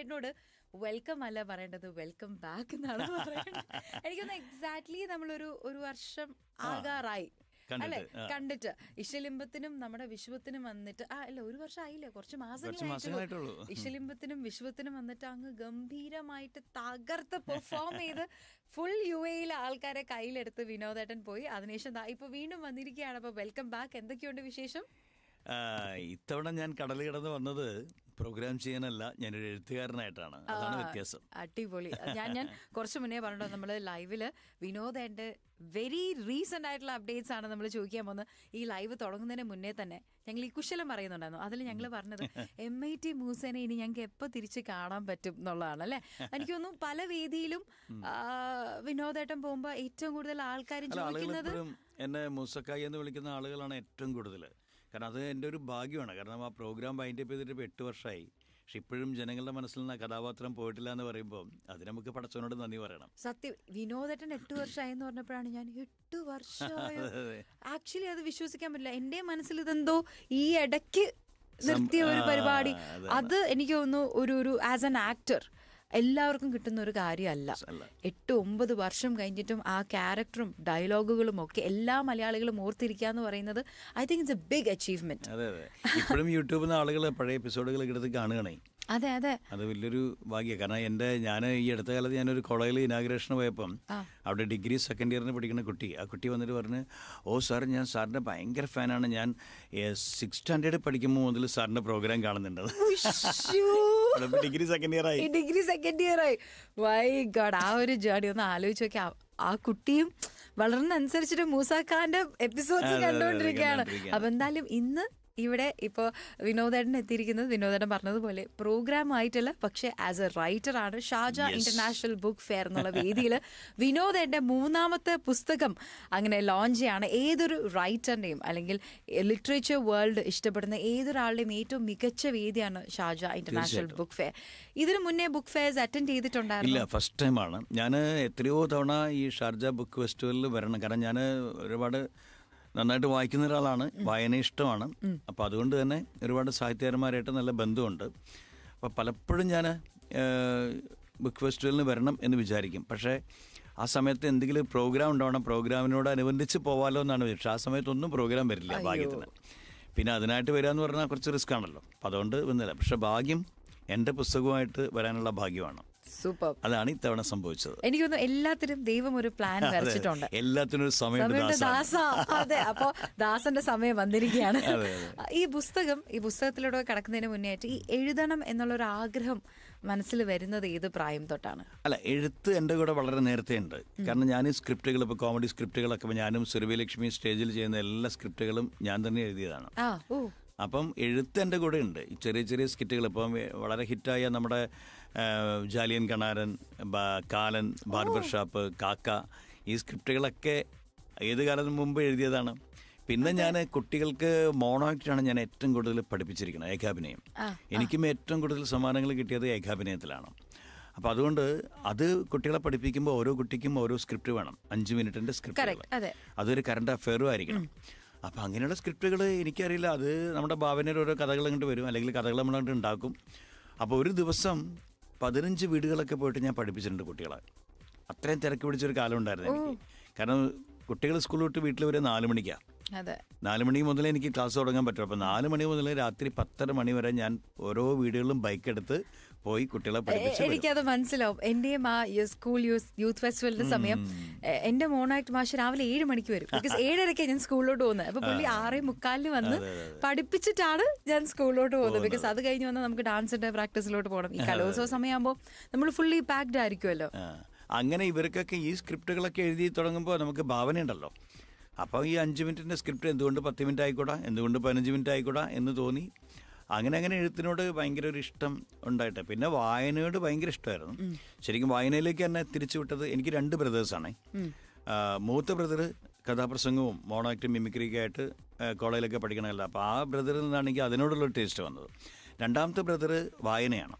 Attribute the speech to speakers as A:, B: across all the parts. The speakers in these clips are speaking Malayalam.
A: മൂസേനോട് വെൽക്കം അല്ല പറയേണ്ടത് വെൽക്കം ബാക്ക് എന്നാണ് പറയുന്നത് എനിക്കൊന്ന് എക്സാക്ട്ലി നമ്മളൊരു ഒരു വർഷം ആകാറായി. അല്ലെ? കണ്ടിട്ട്. ഇഷലിംബത്തിനും നമ്മുടെ വിശ്വത്തിനും വന്നിട്ട് ആ അല്ല ഒരു വർഷം ആയില്ലേ? കുറച്ച്
B: മാസം
A: മാസങ്ങളായിട്ടുള്ളൂ. ഇഷലിംബത്തിനും വിശ്വത്തിനും വന്നിട്ട് അങ്ങ് ഗംഭീരമായിട്ട് തകർത്ത് പെർഫോം ചെയ്ത് ഫുൾ യു എയിലെ ആൾക്കാരെ കയ്യിലെടുത്ത് വിനോദേട്ടൻ പോയി. അതിനുശേഷം ഇപ്പൊ വീണ്ടും വന്നിരിക്കുകയാണ്. അപ്പൊ വെൽക്കം ബാക്ക് എന്തൊക്കെയുണ്ട് വിശേഷം?
B: ഇത്തവണ ഞാൻ കടൽ കിടന്ന് വന്നത് പ്രോഗ്രാം ചെയ്യാനല്ല ഞാനൊരു എഴുത്തുകാരനായിട്ടാണ്. അതാണ് വ്യത്യാസം.
A: അടിപൊളി. ഞാൻ ഞാൻ കുറച്ച് മുന്നേ പറഞ്ഞോ നമ്മൾ ലൈവിൽ വിനോദേന്റെ വെരി റീസെന്റ് ആയിട്ടുള്ള അപ്ഡേറ്റ്സ് ആണ് നമ്മൾ ചോദിക്കാൻ പോകുന്നത്. ഈ ലൈവ് തുടങ്ങുന്നതിന് മുന്നേ തന്നെ ഞങ്ങൾ ഈ കുശലം പറയുന്നുണ്ടായിരുന്നു. അതിൽ ഞങ്ങൾ പറഞ്ഞത് എം ഐ ടി മൂസേനെ ഇനി ഞങ്ങൾക്ക് എപ്പോൾ തിരിച്ച് കാണാൻ പറ്റും എന്നുള്ളതാണ് അല്ലേ? എനിക്ക് തോന്നുന്നു പല വേദിയിലും വിനോദേട്ടൻ പോകുമ്പോൾ ഏറ്റവും കൂടുതൽ
B: ആളുകൾ
A: ചോദിക്കുന്നത്
B: എന്നെ മൂസക്കായി എന്ന് വിളിക്കുന്ന ആളുകളാണ് ഏറ്റവും കൂടുതൽ കാരണം അത് എന്റെ ഒരു ഭാഗ്യമാണ്. കാരണം ആ പ്രോഗ്രാം വൈൻഡപ്പ് ചെയ്തിട്ട് ഇപ്പോൾ എട്ട് വർഷമായി പക്ഷെ ഇപ്പോഴും ജനങ്ങളുടെ മനസ്സിൽ നിന്ന് കഥാപാത്രം പോയിട്ടില്ല എന്ന് പറയുമ്പോൾ അത് നമുക്ക് പടച്ചവനോട് നന്ദി പറയണം.
A: സത്യം. വിനോദേട്ടൻ എട്ട് വർഷമായി എന്ന് പറഞ്ഞപ്പോഴാണ് ഞാൻ എട്ട് വർഷമായോ? ആക്ച്വലി അത് വിശ്വസിക്കാൻ പറ്റില്ല. എന്റെ മനസ്സിൽ ഇതെന്തോ ഈ ഇടയ്ക്ക് നിർത്തിയ ഒരു പരിപാടി. അത്. എനിക്ക് തോന്നുന്നു ഒരു ഒരു ആസ് ആൻ ആക്ടർ എല്ലാവർക്കും കിട്ടുന്ന ഒരു കാര്യമല്ല. എട്ട് ഒമ്പത് വർഷം കഴിഞ്ഞിട്ടും ആ ക്യാരക്ടറും ഡയലോഗുകളും ഒക്കെ എല്ലാ മലയാളികളും ഓർത്തിരിക്കുക എന്ന് പറയുന്നത് I think it's a big achievement
B: ഇപ്പോഴും യൂട്യൂബിൽ നിന്ന് ആളുകൾ പഴയ എപ്പിസോഡുകൾ എടുത്ത് കാണുകയാണേ.
A: അതെ അതെ.
B: അത് വലിയൊരു ഭാഗ്യ. കാരണം എന്റെ ഞാൻ ഈ അടുത്ത കാലത്ത് ഞാനൊരു കോളേജിൽ ഇനാഗ്രേഷന് പോയപ്പം അവിടെ ഡിഗ്രി സെക്കൻഡ് ഇയറിന് പഠിക്കുന്ന കുട്ടി. ആ കുട്ടി വന്നിട്ട് പറഞ്ഞ് ഓ സാർ ഞാൻ സാറിന്റെ ഭയങ്കര ഫാനാണ്. ഞാൻ സിക്സ് സ്റ്റാൻഡേർഡ് പഠിക്കുമ്പോൾ മുതൽ സാറിന്റെ പ്രോഗ്രാം കാണുന്നുണ്ട്. ഡിഗ്രി സെക്കൻഡ് ഇയർ ആയി.
A: ഡിഗ്രി സെക്കൻഡ് ഇയർ ആയി. വൈ ഗോഡ് ആ ഒരു ജേർണി ഒന്ന് ആലോചിച്ച് നോക്കി ആ കുട്ടിയും വളർന്നനുസരിച്ചിട്ട് മൂസാഖാന്റെ എപ്പിസോഡ്സ് കണ്ടുകൊണ്ടിരിക്കുകയാണ്. അപ്പൊ എന്തായാലും ഇന്ന് ഇവിടെ ഇപ്പോൾ വിനോദേട്ടൻ എത്തിയിരിക്കുന്നത് വിനോദേട്ടൻ പറഞ്ഞതുപോലെ പ്രോഗ്രാം ആയിട്ടല്ല പക്ഷേ ആസ് എ റൈറ്റർ ആണ് ഷാജ ഇന്റർനാഷണൽ ബുക്ക് ഫെയർ എന്നുള്ള വേദിയിൽ വിനോദേട്ടന്റെ മൂന്നാമത്തെ പുസ്തകം അങ്ങനെ ലോഞ്ച് ചെയ്യാണ്. ഏതൊരു റൈറ്ററിന്റെയും അല്ലെങ്കിൽ ലിറ്ററേച്ചർ വേൾഡ് ഇഷ്ടപ്പെടുന്ന ഏതൊരാളുടെയും ഏറ്റവും മികച്ച വേദിയാണ് ഷാജ ഇന്റർനാഷണൽ ബുക്ക് ഫെയർ ഇതിനു മുന്നേ ബുക്ക് ഫെയർസ് അറ്റൻഡ് ചെയ്തിട്ടുണ്ടായിരുന്നു?
B: ഇല്ല ഫസ്റ്റ് ടൈമാണ് ഞാൻ എത്രയോ തവണ ഈ ഷാർജ ബുക്ക് ഫെസ്റ്റിവലിൽ വരണം. കാരണം ഞാൻ ഒരുപാട് നന്നായിട്ട് വായിക്കുന്ന ഒരാളാണ്. വായന ഇഷ്ടമാണ്. അപ്പോൾ അതുകൊണ്ട് തന്നെ ഒരുപാട് സാഹിത്യകാരന്മാരായിട്ട് നല്ല ബന്ധമുണ്ട്. അപ്പോൾ പലപ്പോഴും ഞാൻ ബുക്ക് ഫെസ്റ്റിവലിന് വരണം എന്ന് വിചാരിക്കും. പക്ഷേ ആ സമയത്ത് എന്തെങ്കിലും പ്രോഗ്രാം ഉണ്ടാവണം. പ്രോഗ്രാമിനോട് അനുബന്ധിച്ച് പോവാലോ എന്നാണ് പക്ഷേ ആ സമയത്തൊന്നും പ്രോഗ്രാം വരില്ല ഭാഗ്യത്തിന്. പിന്നെ അതിനായിട്ട് വരിക എന്ന് പറഞ്ഞാൽ കുറച്ച് റിസ്ക് ആണല്ലോ. അപ്പം അതുകൊണ്ട് വന്നില്ല. പക്ഷേ ഭാഗ്യം എന്റെ പുസ്തകമായിട്ട് വരാനുള്ള ഭാഗ്യമാണ്.
A: സൂപ്പർ.
B: അതാണ് ഇത്തവണ സംഭവിച്ചത്.
A: എനിക്ക് തോന്നുന്നു എല്ലാത്തിനും ദൈവം ഒരു പ്ലാൻ വരച്ചിട്ടുണ്ട്.
B: എല്ലാത്തിനും ഒരു
A: സമയം
B: ദാസ.
A: അതെ അപ്പൊ ദാസന്റെ സമയം വന്നിരിക്കുകയാണ്. ഈ പുസ്തകം ഈ പുസ്തകത്തിലൂടെ കടക്കുന്നതിന് മുന്നേ ആയിട്ട് ഈ എഴുതണം എന്നുള്ള ഒരു ആഗ്രഹം മനസ്സിൽ വരുന്നത് ഏത് പ്രായം തൊട്ടാണ്?
B: അല്ല എഴുത്ത് എന്റെ കൂടെ വളരെ നേരത്തെ ഉണ്ട്. കാരണം ഞാൻ ഈ സ്ക്രിപ്റ്റുകൾ ഇപ്പോൾ കോമഡി സ്ക്രിപ്റ്റുകളൊക്കെ ഇപ്പൊ ഞാനും സുരഭിലക്ഷ്മി സ്റ്റേജിൽ ചെയ്യുന്ന എല്ലാ സ്ക്രിപ്റ്റുകളും ഞാൻ തന്നെ എഴുതിയതാണ്. അപ്പം എഴുത്ത് എന്റെ കൂടെ ഉണ്ട്. ചെറിയ ചെറിയ സ്കിറ്റുകൾ ഇപ്പം വളരെ ഹിറ്റായ നമ്മുടെ ജാലിയൻ കണാരൻ ബ- കാലൻ ബാർബർ ഷാപ്പ് കാക്ക ഈ സ്ക്രിപ്റ്റുകളൊക്കെ ഏത് കാലത്തിന് മുമ്പ് എഴുതിയതാണ്. പിന്നെ ഞാൻ കുട്ടികൾക്ക് മോണോ ആക്ടാണ് ഞാൻ ഏറ്റവും കൂടുതൽ പഠിപ്പിച്ചിരിക്കുന്നത് ഏകാഭിനയം. എനിക്കും ഏറ്റവും കൂടുതൽ സമ്മാനങ്ങൾ കിട്ടിയത് ഏകാഭിനയത്തിലാണ്. അപ്പോൾ അതുകൊണ്ട് അത് കുട്ടികളെ പഠിപ്പിക്കുമ്പോൾ ഓരോ കുട്ടിക്കും ഓരോ സ്ക്രിപ്റ്റ് വേണം. അഞ്ച് മിനിറ്റിന്റെ സ്ക്രിപ്റ്റ്. അതൊരു കറണ്ട് അഫെയറും ആയിരിക്കണം. അപ്പോൾ അങ്ങനെയുള്ള സ്ക്രിപ്റ്റുകൾ എനിക്കറിയില്ല. അത് നമ്മുടെ ഭാവനയിൽ ഓരോ കഥകൾ അങ്ങോട്ട് വരും. അല്ലെങ്കിൽ കഥകൾ നമ്മളങ്ങോട്ട് ഉണ്ടാക്കും. അപ്പോൾ ഒരു ദിവസം പതിനഞ്ച് വീടുകളൊക്കെ പോയിട്ട് ഞാൻ പഠിപ്പിച്ചിട്ടുണ്ട് കുട്ടികളെ. അത്രയും തിരക്ക് പിടിച്ചൊരു കാലം ഉണ്ടായിരുന്നു എനിക്ക്. കാരണം കുട്ടികൾ സ്കൂൾ വിട്ട് വീട്ടിൽ വരെ നാല് മണിക്കാണ് നാല് മണി മുതൽ എനിക്ക് ക്ലാസ് തുടങ്ങാൻ പറ്റും അപ്പോൾ നാല് മണി മുതൽ രാത്രി പത്തര മണി വരെ ഞാൻ ഓരോ വീടുകളിലും ബൈക്ക് എടുത്ത് പോയി കുട്ടികളെ.
A: എനിക്കത് മനസ്സിലാവും. എന്റെയും ആ സ്കൂൾ യൂത്ത് ഫെസ്റ്റിവലിന്റെ സമയം എന്റെ മോണാക്ട് മാഷ് രാവിലെ ഏഴ് മണിക്ക് വരും. ബിക്കോസ് ഏഴരയ്ക്ക് ഞാൻ സ്കൂളിലോട്ട് പോകുന്നത്. അപ്പൊ പുള്ളി ആറേ മുക്കാലിന് വന്ന് പഠിപ്പിച്ചിട്ടാണ് ഞാൻ സ്കൂളിലോട്ട് പോകുന്നത്. ബിക്കോസ് അത് കഴിഞ്ഞ് വന്നാൽ നമുക്ക് ഡാൻസിന്റെ പ്രാക്ടീസിലോട്ട് പോകണം. ഈ കലോത്സവ സമയമാകുമ്പോൾ നമ്മൾ ഫുള്ളി പാക്ഡ് ആയിരിക്കുമല്ലോ.
B: അങ്ങനെ ഇവർക്കൊക്കെ ഈ സ്ക്രിപ്റ്റുകളൊക്കെ എഴുതി തുടങ്ങുമ്പോൾ നമുക്ക് ഭാവനയുണ്ടല്ലോ. അപ്പോൾ ഈ അഞ്ച് മിനിറ്റിന്റെ സ്ക്രിപ്റ്റ് എന്തുകൊണ്ട് പത്ത് മിനിറ്റ് ആയിക്കൂടാ എന്തുകൊണ്ട് പതിനഞ്ച് മിനിറ്റ് ആയിക്കൂടാ എന്ന് തോന്നി. അങ്ങനെ അങ്ങനെ എഴുത്തിനോട് ഭയങ്കര ഒരു ഇഷ്ടം ഉണ്ടായിട്ട്. പിന്നെ വായനയോട് ഭയങ്കര ഇഷ്ടമായിരുന്നു. ശരിക്കും വായനയിലേക്ക് തന്നെ തിരിച്ചു വിട്ടത് എനിക്ക് രണ്ട് ബ്രദേഴ്സാണേ മൂത്ത ബ്രദർ കഥാപ്രസംഗവും മോണാക്റ്റും മിമിക്രിയൊക്കെ ആയിട്ട് കോളേജിലൊക്കെ പഠിക്കണമല്ല അപ്പോൾ ആ ബ്രദറിൽ നിന്നാണ് എനിക്ക് അതിനോടുള്ള ടേസ്റ്റ് വന്നത്. രണ്ടാമത്തെ ബ്രദർ വായനയാണ്.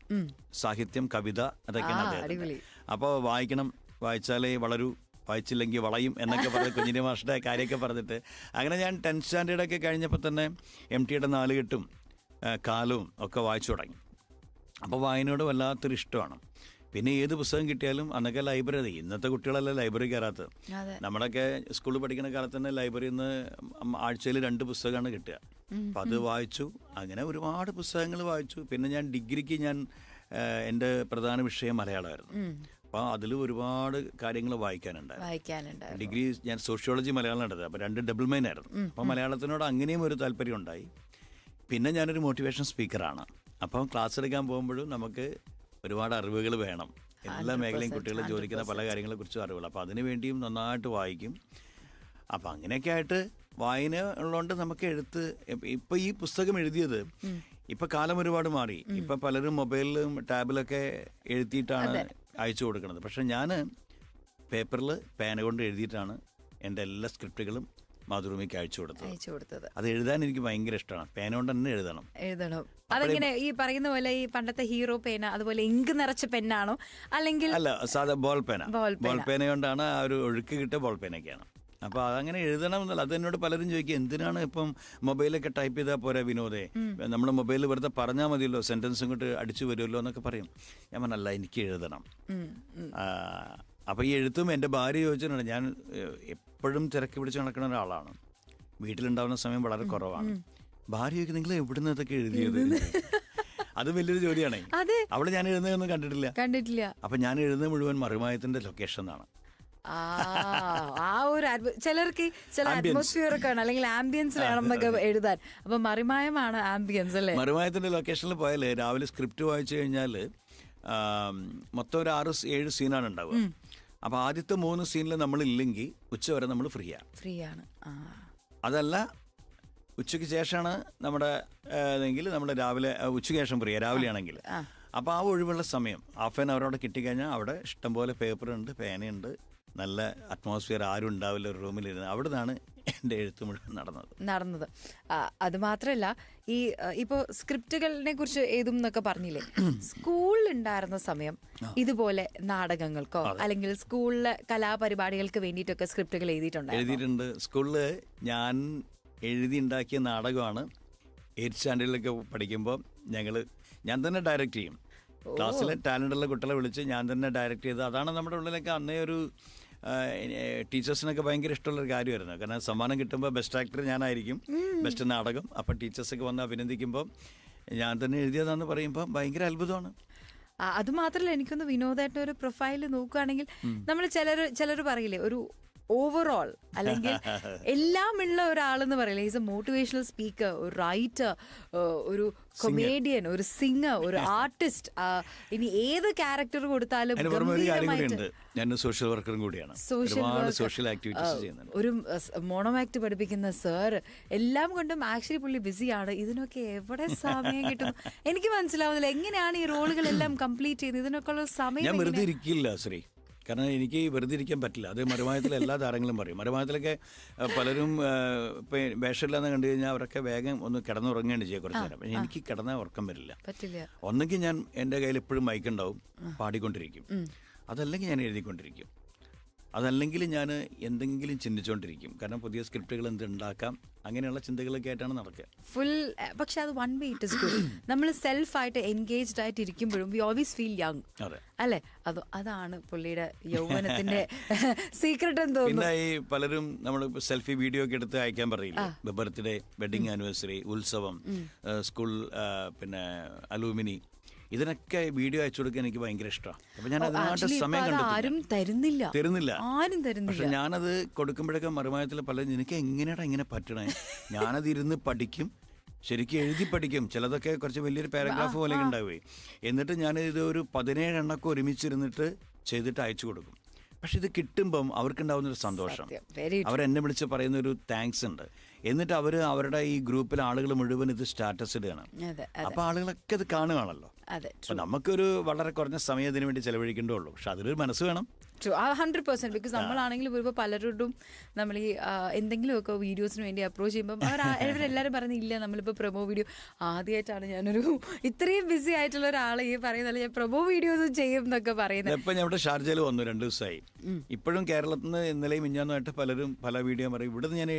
B: സാഹിത്യം കവിത അതൊക്കെയാണ് അദ്ദേഹം അപ്പോൾ വായിക്കണം വായിച്ചാലേ വളരൂ വായിച്ചില്ലെങ്കിൽ വളയും എന്നൊക്കെ പറഞ്ഞ് കുഞ്ഞിനി മാഷിന്റെ കാര്യമൊക്കെ പറഞ്ഞിട്ട്. അങ്ങനെ ഞാൻ ടെൻത്ത് സ്റ്റാൻഡേർഡൊക്കെ കഴിഞ്ഞപ്പോൾ തന്നെ എം ടിയുടെ നാലുകെട്ടും കാലവും ഒക്കെ വായിച്ചു തുടങ്ങി. അപ്പോൾ വായനയോട് വല്ലാത്തൊരു ഇഷ്ടമാണ്. പിന്നെ ഏത് പുസ്തകം കിട്ടിയാലും അന്നൊക്കെ ലൈബ്രറി ഇന്നത്തെ കുട്ടികളല്ല ലൈബ്രറി കയറാത്തത്. നമ്മളൊക്കെ സ്കൂളിൽ പഠിക്കുന്ന കാലത്ത് തന്നെ ലൈബ്രറിയിൽ നിന്ന് ആഴ്ചയിൽ രണ്ട് പുസ്തകമാണ് കിട്ടുക. അപ്പം അത് വായിച്ചു. അങ്ങനെ ഒരുപാട് പുസ്തകങ്ങൾ വായിച്ചു. പിന്നെ ഞാൻ ഡിഗ്രിക്ക് ഞാൻ എന്റെ പ്രധാന വിഷയം മലയാളമായിരുന്നു. അപ്പോൾ അതിൽ ഒരുപാട് കാര്യങ്ങൾ വായിക്കാനുണ്ട്
A: വായിക്കാനുണ്ടായിരുന്നു.
B: ഡിഗ്രി ഞാൻ സോഷ്യോളജി മലയാളം എടുത്തത് അപ്പോൾ രണ്ട് ഡബിൾ മൈൻ ആയിരുന്നു. അപ്പോൾ മലയാളത്തിനോട് അങ്ങനെയും ഒരു താല്പര്യം ഉണ്ടായി. പിന്നെ ഞാനൊരു മോട്ടിവേഷൻ സ്പീക്കറാണ് അപ്പം ക്ലാസ് എടുക്കാൻ പോകുമ്പോഴും നമുക്ക് ഒരുപാട് അറിവുകൾ വേണം. എല്ലാ മേഖലയും കുട്ടികൾ ജോലിക്കുന്ന പല കാര്യങ്ങളെ കുറിച്ചും അറിവുകൾ. അപ്പോൾ അതിനു വേണ്ടിയും നന്നായിട്ട് വായിക്കും. അപ്പം അങ്ങനെയൊക്കെ ആയിട്ട് വായന ഉള്ളതുകൊണ്ട് നമുക്ക് എഴുത്ത് ഇപ്പം ഈ പുസ്തകം എഴുതിയത് ഇപ്പം കാലം ഒരുപാട് മാറി. ഇപ്പം പലരും മൊബൈലിലും ടാബിലൊക്കെ എഴുതിയിട്ടാണ് അയച്ചു കൊടുക്കുന്നത്. പക്ഷെ ഞാൻ പേപ്പറിൽ പേന കൊണ്ട് എഴുതിയിട്ടാണ് എന്റെ എല്ലാ സ്ക്രിപ്റ്റുകളും മാതൃഭൂമിക്ക് അയച്ചു കൊടുത്തത്.
A: അയച്ചു കൊടുത്തത്.
B: അത് എഴുതാൻ എനിക്ക് ഭയങ്കര ഇഷ്ടമാണ്. പേന കൊണ്ട് തന്നെ എഴുതണം.
A: എഴുതണം. അതെങ്ങനെ ഈ പറയുന്ന പോലെ ഈ പണ്ടത്തെ ഹീറോ പേന അതുപോലെ ഇങ്ക് നിറച്ച പെന്നാണോ? അല്ലെങ്കിൽ
B: അല്ല സാധാ ബോൾ പേന.
A: ബോൾ പേന.
B: കൊണ്ടാണ് ആ ഒരു ഒഴുക്ക് കിട്ടിയ ബോൾ പേനയൊക്കെയാണ്. അപ്പോൾ അതങ്ങനെ എഴുതണം എന്നല്ല. അത് എന്നോട് പലരും ചോദിക്കുക എന്തിനാണ് ഇപ്പം മൊബൈലൊക്കെ ടൈപ്പ് ചെയ്താൽ പോരാ വിനോദേ? നമ്മുടെ മൊബൈലിൽ വെറുതെ പറഞ്ഞാൽ മതിയല്ലോ സെന്റൻസ് ഇങ്ങോട്ട് അടിച്ചു വരുമല്ലോ എന്നൊക്കെ പറയും. ഞാൻ പറഞ്ഞല്ല എനിക്ക് എഴുതണം. അപ്പോൾ ഈ എഴുത്തും എന്റെ ഭാര്യ ചോദിച്ചിട്ടുണ്ട്. ഞാൻ എപ്പോഴും തിരക്കി പിടിച്ച് നടക്കുന്ന ഒരാളാണ്. വീട്ടിലുണ്ടാവുന്ന സമയം വളരെ കുറവാണ്. ഭാര്യ ചോദിക്കും നിങ്ങൾ എവിടുന്ന് ഇതൊക്കെ എഴുതിയത്? അത് വലിയൊരു ജോലിയാണ്. അവിടെ ഞാൻ എഴുതുന്നതൊന്നും കണ്ടിട്ടില്ല.
A: കണ്ടിട്ടില്ല.
B: അപ്പൊ ഞാൻ എഴുതുന്നത് മുഴുവൻ മറിമായത്തിന്റെ ലൊക്കേഷൻ എന്നാണ്.
A: ആ ഒരു ചിലർക്ക് ചില അറ്റ്മോസ്ഫിയർ ഒക്കെ ആണ്. അല്ലെങ്കിൽ ആംബിയൻസ് വേണം എന്നൊക്കെ എഴുതാൻ. അപ്പൊ മറിമായമാണ് ആംബിയൻസ് അല്ലേ?
B: മറിമായത്തിന്റെ ലൊക്കേഷനിൽ പോയാൽ രാവിലെ സ്ക്രിപ്റ്റ് വായിച്ചു കഴിഞ്ഞാൽ മൊത്തം ഒരു ആറ് ഏഴ് സീനാണ് ഉണ്ടാവുക. അപ്പൊ ആദ്യത്തെ മൂന്ന് സീനിൽ നമ്മൾ ഇല്ലെങ്കിൽ ഉച്ച വരെ നമ്മൾ ഫ്രീയാണ്.
A: ഫ്രീ ആണ് ആ.
B: അതല്ല ഉച്ചയ്ക്ക് ശേഷമാണ് നമ്മുടെ എങ്കിൽ നമ്മൾ രാവിലെ ഉച്ചയ്ക്ക് ശേഷം ഫ്രീ രാവിലെ ആണെങ്കിൽ അപ്പോൾ ആ ഒഴിവുള്ള സമയം ഹാഫ് ആൻ അവർ അവിടെ കിട്ടിക്കഴിഞ്ഞാൽ അവിടെ ഇഷ്ടംപോലെ പേപ്പറുണ്ട് പേനയുണ്ട് നല്ല അറ്റ്മോസ്ഫിയർ ആരും ഉണ്ടാവില്ല ഒരു റൂമിലിരുന്ന്. അവിടെ നിന്നാണ് എന്റെ എഴുത്ത് മുഴുവൻ നടന്നത്.
A: നടന്നത്. ആ, അത് മാത്രല്ല ഈ ഇപ്പോ സ്ക്രിപ്റ്റുകളിനെ കുറിച്ച് ഏതും എന്നൊക്കെ പറഞ്ഞില്ലേ? സ്കൂളിൽ ഉണ്ടായിരുന്ന സമയം ഇതുപോലെ നാടകങ്ങൾക്കോ അല്ലെങ്കിൽ സ്കൂളിലെ കലാപരിപാടികൾക്ക് വേണ്ടിയിട്ടൊക്കെ സ്ക്രിപ്റ്റുകൾ എഴുതിയിട്ടുണ്ട്
B: എഴുതിയിട്ടുണ്ട്. സ്കൂളിൽ ഞാൻ എഴുതി ഉണ്ടാക്കിയ നാടകമാണ്. എയ്റ്റ് സ്റ്റാൻഡേർഡിലൊക്കെ പഠിക്കുമ്പോൾ ഞങ്ങൾ ഞാൻ തന്നെ ഡയറക്റ്റ് ചെയ്യും. ക്ലാസ്സിലെ ടാലന്റുള്ള കുട്ടികളെ വിളിച്ച് ഞാൻ തന്നെ ഡയറക്റ്റ് ചെയ്ത് അതാണ് നമ്മുടെ ഉള്ളിലൊക്കെ അന്നേ ഒരു ടീച്ചേഴ്സിനൊക്കെ ഭയങ്കര ഇഷ്ടമുള്ള ഒരു കാര്യമായിരുന്നു. കാരണം സമ്മാനം കിട്ടുമ്പോൾ ബെസ്റ്റ് ആക്ടർ ഞാനായിരിക്കും. ബെസ്റ്റ് നാടകം. അപ്പം ടീച്ചേഴ്സൊക്കെ വന്ന് അഭിനന്ദിക്കുമ്പോൾ ഞാൻ തന്നെ എഴുതിയതാണെന്ന് പറയുമ്പോൾ ഭയങ്കര അത്ഭുതമാണ്.
A: അത് മാത്രല്ല എനിക്കൊന്ന് വിനോദായിട്ട് ഒരു പ്രൊഫൈൽ നോക്കുകയാണെങ്കിൽ നമ്മൾ ചിലർ ചിലർ പറയില്ലേ ഒരു ഓവറോൾ അല്ലെങ്കിൽ എല്ലാം ഉള്ള ഒരാളെന്ന് പറയില്ല ഈസ് എ മോട്ടിവേഷണൽ സ്പീക്കർ ഒരു റൈറ്റർ ഒരു കൊമേഡിയൻ ഒരു സിംഗർ ഒരു ആർട്ടിസ്റ്റ് ഇനി ഏത് ക്യാരക്ടർ കൊടുത്താലും
B: ഞാൻ സോഷ്യൽ വർക്കറും കൂടിയാണ്.
A: സോഷ്യൽ
B: ആക്ടിവിറ്റീസ് ചെയ്യുന്നുണ്ട്.
A: ഒരു മോണോ ആക്ട് പഠിപ്പിക്കുന്ന സർ എല്ലാം കൊണ്ടും ആക്ച്വലി പുള്ളി ബിസിയാണ് ഇതിനൊക്കെ എവിടെ സമയം കിട്ടും? എനിക്ക് മനസ്സിലാവുന്നില്ല. എങ്ങനെയാണ് ഈ റോളുകളെല്ലാം കംപ്ലീറ്റ് ചെയ്യുന്നത്? ഇതിനൊക്കെ ഉള്ള സമയം
B: ഞാൻ വെറുതെ ഇരിക്കില്ല ശ്രീ. കാരണം എനിക്ക് വെറുതെ ഇരിക്കാൻ പറ്റില്ല. അത് മരുമായത്തിലെ എല്ലാ താരങ്ങളും പറയും. മരുമായത്തിലൊക്കെ പലരും ഇപ്പം വേഷമില്ലാന്ന് കണ്ടു കഴിഞ്ഞാൽ അവരൊക്കെ വേഗം ഒന്ന് കിടന്നുറങ്ങേണ്ടി ചെയ്യുക കുറച്ച് നേരം. പക്ഷേ എനിക്ക് കിടന്നാൽ ഉറക്കം വരില്ല.
A: പറ്റില്ല.
B: ഒന്നെങ്കിൽ ഞാൻ എന്റെ കയ്യിൽ എപ്പോഴും മൈക്കുണ്ടാവും. പാടിക്കൊണ്ടിരിക്കും. അതല്ലെങ്കിൽ ഞാൻ എഴുതിക്കൊണ്ടിരിക്കും. അതല്ലെങ്കിൽ ഞാൻ എന്തെങ്കിലും ചിന്തിച്ചുകൊണ്ടിരിക്കും കാരണം പുതിയ സ്ക്രിപ്റ്റുകൾ എന്ത് ഉണ്ടാക്കാം? അങ്ങനെയുള്ള ചിന്തകളൊക്കെ ആയിട്ടാണ് നടക്കുക.
A: ഫുൾ പക്ഷെ അത് one way it is good നമ്മൾ സെൽഫ് ആയിട്ട് എൻഗേജ്ഡ് ആയിട്ട് ഇരിക്കുമ്പോഴും വി ഓൾവേസ് ഫീൽ യങ് അല്ലെ? അത് അതാണ് പുള്ളിയുടെ യൗവനത്തിന്റെ സീക്രട്ട് എന്ന് തോന്നുന്നു.
B: പിന്നെ ഈ പലരും നമ്മൾ സെൽഫി വീഡിയോ ഒക്കെ എടുത്ത് അയക്കാൻ പറയില്ലേ? ബർത്ത്ഡേ വെഡിങ് ആനിവേഴ്സറി ഉത്സവം സ്കൂൾ പിന്നെ അലൂമിനി ഇതിനൊക്കെ വീഡിയോ അയച്ചു കൊടുക്കാൻ എനിക്ക് ഭയങ്കര ഇഷ്ടമാണ് അപ്പൊ ഞാൻ അതിനായിട്ട് സമയം
A: ആരും തരുന്നില്ല.
B: തരുന്നില്ല.
A: ആരും തരുന്നില്ല.
B: പക്ഷെ ഞാനത് കൊടുക്കുമ്പോഴൊക്കെ മറുമായത്തിൽ പല നിനക്ക് എങ്ങനെയാണ് ഇങ്ങനെ പറ്റണേ? ഞാനത് ഇരുന്ന് പഠിക്കും. ശരിക്കും എഴുതി പഠിക്കും. ചിലതൊക്കെ കുറച്ച് വലിയൊരു പാരഗ്രാഫ് പോലെ ഉണ്ടാവുകയെ എന്നിട്ട് ഞാൻ ഇത് ഒരു പതിനേഴ് എണ്ണൊക്കെ ഒരുമിച്ചിരുന്നിട്ട് ചെയ്തിട്ട് അയച്ചു കൊടുക്കും. പക്ഷെ ഇത് കിട്ടുമ്പം അവർക്കുണ്ടാവുന്ന ഒരു സന്തോഷം
A: വെരി
B: അവരെന്നെ വിളിച്ച് പറയുന്ന ഒരു താങ്ക്സ് ഉണ്ട്. എന്നിട്ട് അവർ അവരുടെ ഈ ഗ്രൂപ്പിലെ ആളുകൾ മുഴുവൻ ഇത് സ്റ്റാറ്റസ് ഇടുകയാണ്.
A: അതെ
B: അപ്പൊ ആളുകളൊക്കെ ഇത് കാണുകയാണല്ലോ. നമുക്കൊരു വളരെ കുറഞ്ഞ സമയം ഇതിനു വേണ്ടി ചെലവഴിക്കേണ്ടതുള്ളൂ പക്ഷെ അതിലൊരു മനസ്സ് വേണം.
A: ട്രൂ ആ ഹൺഡ്രഡ് പെർസെന്റ് ബിക്കോസ് നമ്മളാണെങ്കിലും ഇപ്പോൾ പലരോടും നമ്മൾ ഈ എന്തെങ്കിലുമൊക്കെ വീഡിയോസിന് വേണ്ടി അപ്രോച്ച് ചെയ്യുമ്പോൾ അവർ അവരെല്ലാവരും പറഞ്ഞില്ല നമ്മളിപ്പോൾ പ്രൊമോ വീഡിയോ ആദ്യമായിട്ടാണ് ഞാനൊരു ഇത്രയും ബിസി ആയിട്ടുള്ള ഒരാളെ ഈ പറയുന്നത്. ഞാൻ പ്രൊമോ വീഡിയോസ് ചെയ്യും എന്നൊക്കെ പറയുന്നത്.
B: ഇപ്പം ഞാൻ ഇവിടെ ഷാർജയിൽ വന്നു രണ്ട് ദിവസമായി. ഇപ്പോഴും കേരളത്തിൽ നിന്ന് ഇന്നലെയും മിഞ്ഞാന്നുമായിട്ട് പലരും പല വീഡിയോ പറയും. ഇവിടുന്ന് ഞാൻ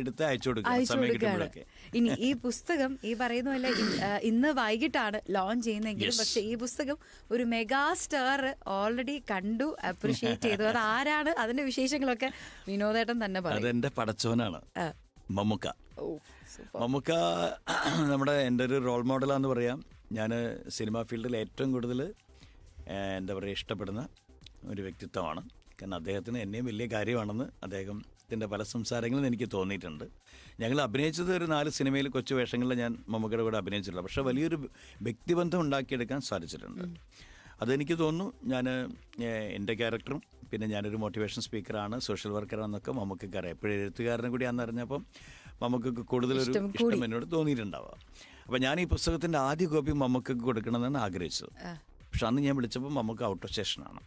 B: എടുത്ത് അയച്ചു കൊടുക്കും
A: ഇനി ഈ പുസ്തകം ഈ പറയുന്ന പോലെ ഇന്ന് വൈകിട്ടാണ് ലോഞ്ച് ചെയ്യുന്നതെങ്കിലും പക്ഷേ ഈ പുസ്തകം ഒരു മെഗാ സ്റ്റാർ ഓൾറെഡി കണ്ടു. അപ്രിഷിയേറ്റ് ചെയ്തു. അത് ആരാണ് അതിന്റെ വിശേഷങ്ങളൊക്കെ വിനോദേട്ടൻ തന്നെ പറയും.
B: അതെന്റെ പടച്ചോനാണ്. മമ്മുക്ക. മമ്മുക്ക നമ്മുടെ എന്റെ ഒരു റോൾ മോഡലാന്ന് പറയാം. ഞാൻ സിനിമാ ഫീൽഡിൽ ഏറ്റവും കൂടുതൽ എന്താ പറയുക ഇഷ്ടപ്പെടുന്ന ഒരു വ്യക്തിത്വമാണ്. കാരണം അദ്ദേഹത്തിന് എന്നെയും വലിയ കാര്യമാണെന്ന് അദ്ദേഹത്തിന്റെ പല സംസാരങ്ങളും എനിക്ക് തോന്നിയിട്ടുണ്ട്. ഞങ്ങൾ അഭിനയിച്ചത് ഒരു നാല് സിനിമയിൽ കൊച്ചു വേഷങ്ങളിൽ ഞാൻ മമ്മൂക്കയുടെ കൂടെ അഭിനയിച്ചിട്ടുള്ള. പക്ഷേ വലിയൊരു വ്യക്തിബന്ധം ഉണ്ടാക്കിയെടുക്കാൻ സാധിച്ചിട്ടുണ്ട്. അതെനിക്ക് തോന്നുന്നു ഞാൻ എന്റെ ക്യാരക്ടറും പിന്നെ ഞാനൊരു മോട്ടിവേഷൻ സ്പീക്കറാണ് സോഷ്യൽ വർക്കറാണെന്നൊക്കെ മമ്മക്കൊക്കെ അറിയാം. എപ്പോഴും എഴുത്തുകാരനെ കൂടി അന്നറിഞ്ഞപ്പം മമ്മക്കൊക്കെ കൂടുതലൊരു
A: ഇഷ്ടം
B: എന്നോട് തോന്നിയിട്ടുണ്ടാവുക അപ്പം ഞാൻ ഈ പുസ്തകത്തിന്റെ ആദ്യ കോപ്പി മമ്മക്കൊക്കെ കൊടുക്കണമെന്നാണ് ആഗ്രഹിച്ചത്. പക്ഷെ അന്ന് ഞാൻ വിളിച്ചപ്പോൾ മമ്മക്ക് ഔട്ട് ഓഫ് സ്റ്റേഷനാണ്.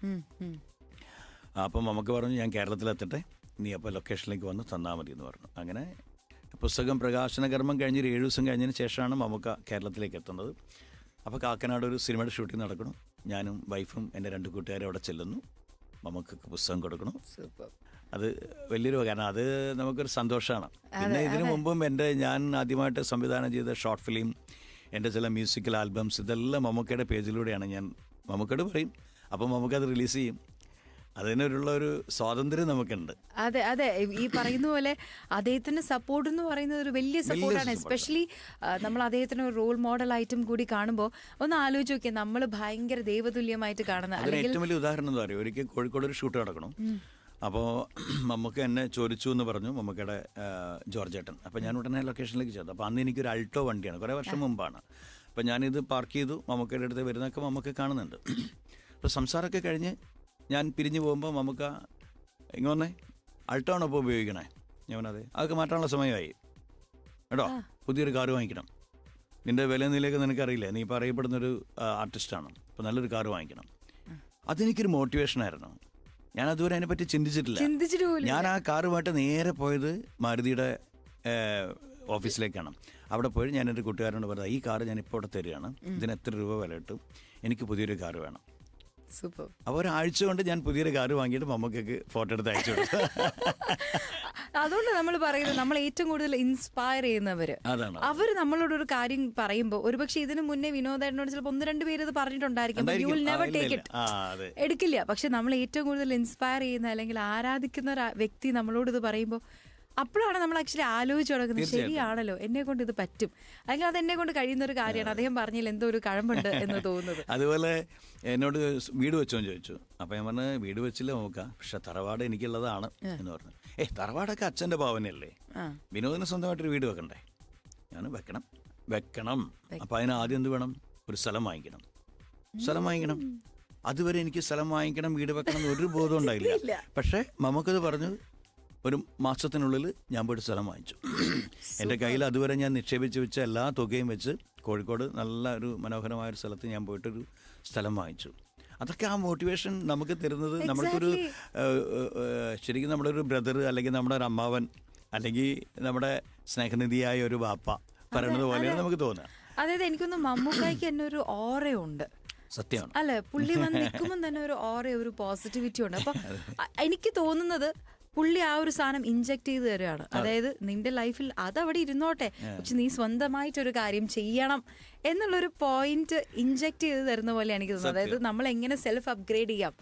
B: അപ്പം മമ്മക്ക് പറഞ്ഞു ഞാൻ കേരളത്തിലെത്തട്ടെ. നീ അപ്പോൾ ലൊക്കേഷനിലേക്ക് വന്ന് തന്നാൽ മതി എന്ന് പറഞ്ഞു. അങ്ങനെ പുസ്തകം പ്രകാശന കർമ്മം കഴിഞ്ഞൊരു ഏഴ് ദിവസം കഴിഞ്ഞതിന് ശേഷമാണ് മമ്മക്ക കേരളത്തിലേക്ക് എത്തുന്നത്. അപ്പോൾ കാക്കനാട് ഒരു സിനിമയുടെ ഷൂട്ടിംഗ് നടക്കണം ഞാനും വൈഫും എന്റെ രണ്ട് കൂട്ടുകാരും അവിടെ ചെല്ലുന്നു. മമ്മക്കൊക്കെ പുസ്തകം കൊടുക്കണം അത് വലിയൊരു കാരണം അത് നമുക്കൊരു സന്തോഷമാണ്. പിന്നെ ഇതിനു മുമ്പും എന്റെ ഞാൻ ആദ്യമായിട്ട് സംവിധാനം ചെയ്ത ഷോർട്ട് ഫിലിം എന്റെ ചില മ്യൂസിക്കൽ ആൽബംസ് ഇതെല്ലാം മമ്മൂക്കയുടെ പേജിലൂടെയാണ് ഞാൻ മമ്മൂക്കയോട് പറയും. അപ്പം മമ്മൂക്ക റിലീസ് ചെയ്യും. അതിനുള്ള ഒരു സ്വാതന്ത്ര്യം നമുക്കുണ്ട്.
A: അതെ അതെ. ഈ പറയുന്ന പോലെ അദ്ദേഹത്തിന്റെ സപ്പോർട്ട് എന്ന് പറയുന്നത് ഒരു വലിയ സപ്പോർട്ടാണ് എസ്പെഷ്യലി നമ്മൾ അദ്ദേഹത്തിന് ഒരു റോൾ മോഡൽ ആയിട്ടും കൂടി കാണുമ്പോൾ ഒന്ന് ആലോചിച്ച് നോക്കിയാൽ നമ്മൾ ഭയങ്കര ദൈവതുല്യമായിട്ട് കാണുന്ന
B: ഏറ്റവും വലിയ ഉദാഹരണം എന്താ പറയുക. ഒരിക്കൽ കോഴിക്കോട് ഒരു ഷൂട്ട് നടക്കണം അപ്പോൾ മമ്മൂക്ക എന്നെ ചോദിച്ചു എന്ന് പറഞ്ഞു മമ്മൂക്കയുടെ ജോർജ് ഏട്ടൻ അപ്പോൾ ഞാൻ ഉടനെ ലൊക്കേഷനിലേക്ക് ചെയ്തു അപ്പോൾ അന്ന് എനിക്കൊരു അൾട്ടോ വണ്ടിയാണ്. കുറേ വർഷം മുമ്പാണ്. അപ്പോൾ ഞാനിത് പാർക്ക് ചെയ്തു. മമ്മൂക്കയുടെ അടുത്ത് വരുന്നൊക്കെ മമ്മൂക്ക കാണുന്നുണ്ട്. അപ്പോൾ സംസാരമൊക്കെ കഴിഞ്ഞ് ഞാൻ പിരിഞ്ഞു പോകുമ്പോൾ മമ്മൂക്ക ഇങ്ങനെ വന്നേ? അൾട്ടോ ആണോ ഇപ്പോൾ ഉപയോഗിക്കണേ? ഞാൻ അതെ. അതൊക്കെ മാറ്റാനുള്ള സമയമായി. കേട്ടോ? പുതിയൊരു കാറ് വാങ്ങിക്കണം. നിന്റെ വില നിലയൊക്കെ നിനക്കറിയില്ല? നീ ഇപ്പോൾ അറിയപ്പെടുന്നൊരു ആർട്ടിസ്റ്റാണ്. അപ്പോൾ നല്ലൊരു കാറ് വാങ്ങിക്കണം. അതെനിക്കൊരു മോട്ടിവേഷനായിരുന്നു ഞാൻ അതുവരെ അതിനെപ്പറ്റി ചിന്തിച്ചിട്ടില്ല.
A: ചിന്തിച്ചിട്ട്
B: ഞാൻ ആ കാറുമായിട്ട് നേരെ പോയത് മാരുതിയുടെ ഓഫീസിലേക്കാണ്. അവിടെ പോയി ഞാൻ എന്റെ കൂട്ടുകാരനോട് പറഞ്ഞത് ഈ കാറ് ഞാൻ ഇപ്പോൾ ഇവിടെ തരികയാണ്. ഇതിന് എത്ര രൂപ വില കിട്ടും? എനിക്ക് പുതിയൊരു കാറ് വേണം.
A: സൂപ്പർ.
B: അപ്പോൾ ഒരാഴ്ച കൊണ്ട് ഞാൻ പുതിയൊരു കാർ വാങ്ങിയിട്ട് മമ്മക്കൊക്കെ ഫോട്ടോ എടുത്ത് അയച്ചു കൊടുത്തു.
A: അതുകൊണ്ട് നമ്മൾ പറയുന്നത് നമ്മൾ ഏറ്റവും കൂടുതൽ ഇൻസ്പയർ ചെയ്യുന്നവര്.
B: അതാണ്.
A: അവർ നമ്മളോട് ഒരു കാര്യം പറയുമ്പോൾ ഒരുപക്ഷെ ഇതിനു മുന്നേ വിനോദേട്ടനോട് ചിലപ്പോൾ ഒന്ന് രണ്ട് പേര് ഇത് പറഞ്ഞിട്ടുണ്ടായിരിക്കും. യു വിൽ നെവർ ടേക്ക്
B: ഇല്ല.
A: ഇറ്റ്
B: ആ അതെ.
A: എടുക്കില്ല. പക്ഷെ നമ്മൾ ഏറ്റവും കൂടുതൽ ഇൻസ്പയർ ചെയ്യുന്ന അല്ലെങ്കിൽ ആരാധിക്കുന്ന ഒരു വ്യക്തി നമ്മളോട് ഇത് പറയുമ്പോൾ അപ്പോഴാണ് നമ്മൾ ആക്ച്വലി ആലോചിച്ച് തുടങ്ങുന്നത് ശരിയാണല്ലോ? എന്നെ കൊണ്ട് ഇത് പറ്റും. അല്ലെങ്കിൽ അത് എന്നെ കൊണ്ട് കഴിയുന്ന ഒരു കാര്യമാണ്. അദ്ദേഹം പറഞ്ഞില്ല എന്തോ ഒരു കഴമ്പുണ്ട് എന്ന് തോന്നുന്നത്.
B: അതുപോലെ എന്നോട് വീട് വെച്ചോ ചോദിച്ചു. അപ്പം ഞാൻ പറഞ്ഞു വീട് വെച്ചില്ല നോക്കാം. പക്ഷെ തറവാട് എനിക്കുള്ളതാണ് എന്ന് പറഞ്ഞു. ഏ തറവാടൊക്കെ അച്ഛന്റെ ഭാവനയല്ലേ? വിനോദിന് സ്വന്തമായിട്ടൊരു വീട് വെക്കണ്ടേ? ഞാൻ വെക്കണം. വെക്കണം. അപ്പം അതിന് ആദ്യം എന്ത് വേണം? ഒരു സ്ഥലം വാങ്ങിക്കണം. സ്ഥലം വാങ്ങിക്കണം. അതുവരെ എനിക്ക് സ്ഥലം വാങ്ങിക്കണം വീട് വെക്കണം ഒരു ബോധം ഉണ്ടായില്ല. പക്ഷേ നമുക്കത് പറഞ്ഞു ഒരു മാസത്തിനുള്ളിൽ ഞാൻ പോയിട്ട് സ്ഥലം വാങ്ങിച്ചു. എന്റെ കയ്യിൽ അതുവരെ ഞാൻ നിക്ഷേപിച്ച് വെച്ച എല്ലാ തുകയും വെച്ച് കോഴിക്കോട് നല്ല ഒരു മനോഹരമായ ഒരു സ്ഥലത്ത് ഞാൻ പോയിട്ടൊരു സ്ഥലം വാങ്ങിച്ചു. അതൊക്കെ ആ മോട്ടിവേഷൻ നമുക്ക് തരുന്നത് നമ്മൾക്കൊരു ശരിക്കും നമ്മുടെ ഒരു ബ്രദർ അല്ലെങ്കിൽ നമ്മുടെ ഒരു അമ്മാവൻ അല്ലെങ്കിൽ നമ്മുടെ സ്നേഹനിധിയായ ഒരു വാപ്പ പറയുന്നത് പോലെയാണ് നമുക്ക് തോന്നുക.
A: അതായത് എനിക്കൊന്ന് മമ്മൂക്കായ്ക്ക് തന്നെ ഒരു ഓറയുണ്ട്.
B: സത്യമാണ്.
A: അല്ലെ? പുള്ളി വന്ന് നിൽക്കുമ്പോൾ തന്നെ ഒരു ഓറ ഒരു പോസിറ്റിവിറ്റി ഉണ്ട്. അപ്പൊ എനിക്ക് തോന്നുന്നത് പുള്ളി ആ ഒരു സാധനം ഇൻജെക്ട് ചെയ്ത് തരികയാണ് അതായത് നിന്റെ ലൈഫിൽ അതവിടെ ഇരുന്നോട്ടെ. പക്ഷെ നീ സ്വന്തമായിട്ടൊരു കാര്യം ചെയ്യണം എന്നുള്ളൊരു പോയിന്റ് ഇൻജെക്ട് ചെയ്ത് തരുന്ന പോലെയാണ് എനിക്ക് തോന്നുന്നത്. അതായത് നമ്മൾ എങ്ങനെ സെൽഫ് അപ്ഗ്രേഡ് ചെയ്യാം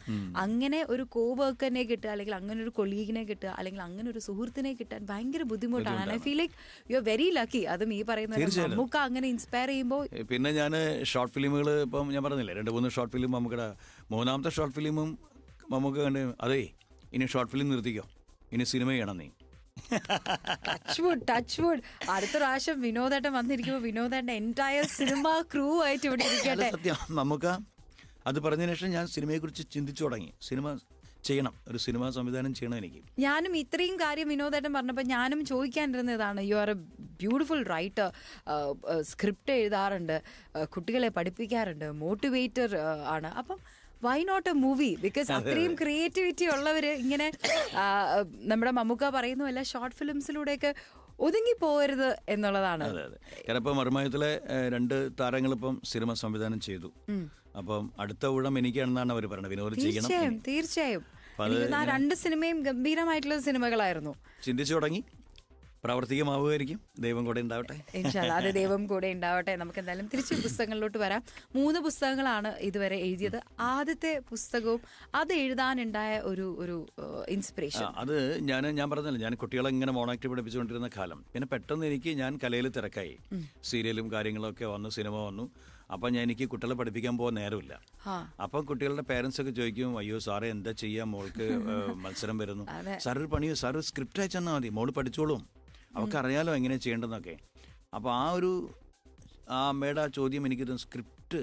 A: അങ്ങനെ ഒരു കോ വർക്കറിനെ കിട്ടുക അല്ലെങ്കിൽ അങ്ങനെ ഒരു കൊളീഗിനെ കിട്ടുക അല്ലെങ്കിൽ അങ്ങനെ ഒരു സുഹൃത്തിനെ കിട്ടാൻ ഭയങ്കര ബുദ്ധിമുട്ടാണ്. I feel like you are very lucky അതും ഈ പറയുന്ന നമുക്ക് അങ്ങനെ ഇൻസ്പയർ ചെയ്യുമ്പോൾ
B: പിന്നെ ഞാൻ ഷോർട്ട് ഫിലിമുകൾ ഇപ്പം ഞാൻ പറഞ്ഞില്ലേ രണ്ട് മൂന്ന് ഷോർട്ട് ഫിലിം നമുക്കിടെ. മൂന്നാമത്തെ ഷോർട്ട് ഫിലിമും നമുക്ക് കണ്ട് അതേ ഇനി ഷോർട്ട് ഫിലിം നിർത്തിക്കോ. ഇനി സിനിമ ചെയ്യണം നീ.
A: ടച്ച് വുഡ് ടച്ച് വുഡ് അടുത്ത പ്രാവശ്യം വിനോദേട്ടൻ വന്നിരിക്കുമ്പോൾ വിനോദേട്ടൻ എന്റയർ സിനിമ ക്രൂ ആയിട്ട് ഇവിടെ ഇരിക്കട്ടെ.
B: സത്യം നമുക്ക് അത് പറഞ്ഞതിന് ശേഷം ഞാൻ സിനിമയെ കുറിച്ച് ചിന്തിച്ചു തുടങ്ങി. സിനിമ ചെയ്യണം ഒരു സിനിമ സംവിധാനം ചെയ്യണം എനിക്ക്.
A: ഞാനും ഇത്രയും കാര്യം വിനോദേട്ടൻ പറഞ്ഞപ്പോൾ ഞാനും ചോദിക്കാനിരുന്ന ഇതാണ് you are a beautiful writer script എഴുതാറുണ്ട്. കുട്ടികളെ പഠിപ്പിക്കാറുണ്ട്. മോട്ടിവേറ്റർ ആണ്. അപ്പം why not a movie because അത്രയും ക്രിയേറ്റിവിറ്റി ഉള്ളവര് ഇങ്ങനെ നമ്മുടെ മമ്മൂക്ക പറയുന്നു അല്ല ഷോർട്ട് ഫിലിംസിലൂടെയൊക്കെ ഒതുങ്ങി പോകരുത് എന്നുള്ളതാണ്.
B: അതെ അതെ. കാരണം ഇപ്പം മറുമായത്തിലെ രണ്ട് രണ്ട് താരങ്ങളിപ്പം സിനിമ സംവിധാനം ചെയ്തു. അപ്പം അടുത്ത ഊഴം എനിക്കാണെന്നാണ് അവർ പറയുന്നത് വിനോദ് ചെയ്യണം.
A: തീർച്ചയായും തീർച്ചയായും. രണ്ട് സിനിമയും ഗംഭീരമായിട്ടുള്ള സിനിമകളായിരുന്നു.
B: ചിന്തിച്ചു തുടങ്ങി. പ്രാവർത്തികമാവുമായിരിക്കും ദൈവം കൂടെ ഉണ്ടാവട്ടെ.
A: അത് ദൈവം കൂടെ ഉണ്ടാവട്ടെ. നമുക്ക് എന്തായാലും തിരിച്ച് പുസ്തകങ്ങളിലോട്ട് വരാം. മൂന്ന് പുസ്തകങ്ങളാണ് ഇതുവരെ എഴുതിയത്. ആദ്യത്തെ പുസ്തകവും അത് എഴുതാനുണ്ടായ ഒരു ഒരു ഇൻസ്പിറേഷൻ
B: അത് ഞാൻ ഞാൻ പറഞ്ഞല്ലോ ഞാൻ കുട്ടികളെ ഇങ്ങനെ മോണാക്ട് പഠിപ്പിച്ചുകൊണ്ടിരുന്ന കാലം. പിന്നെ പെട്ടെന്ന് എനിക്ക് ഞാൻ കലയിൽ തിരക്കായി. സീരിയലും കാര്യങ്ങളൊക്കെ വന്നു സിനിമ വന്നു. അപ്പം ഞാൻ എനിക്ക് കുട്ടികളെ പഠിപ്പിക്കാൻ പോകാൻ നേരമില്ല. അപ്പം കുട്ടികളുടെ പേരൻസ് ഒക്കെ ചോദിക്കും അയ്യോ സാറേ എന്താ ചെയ്യാ? മോൾക്ക് മത്സരം വരുന്നു. സാറൊരു പണിയോ സാറ് സ്ക്രിപ്റ്റ് അയച്ചു തന്നാൽ മതി. മോൾ പഠിച്ചോളും. അവൾക്ക് അറിയാലോ എങ്ങനെ ചെയ്യേണ്ടതെന്നൊക്കെ. അപ്പോൾ ആ ഒരു ആ അമ്മയുടെ ആ ചോദ്യം എനിക്കൊരു സ്ക്രിപ്റ്റ്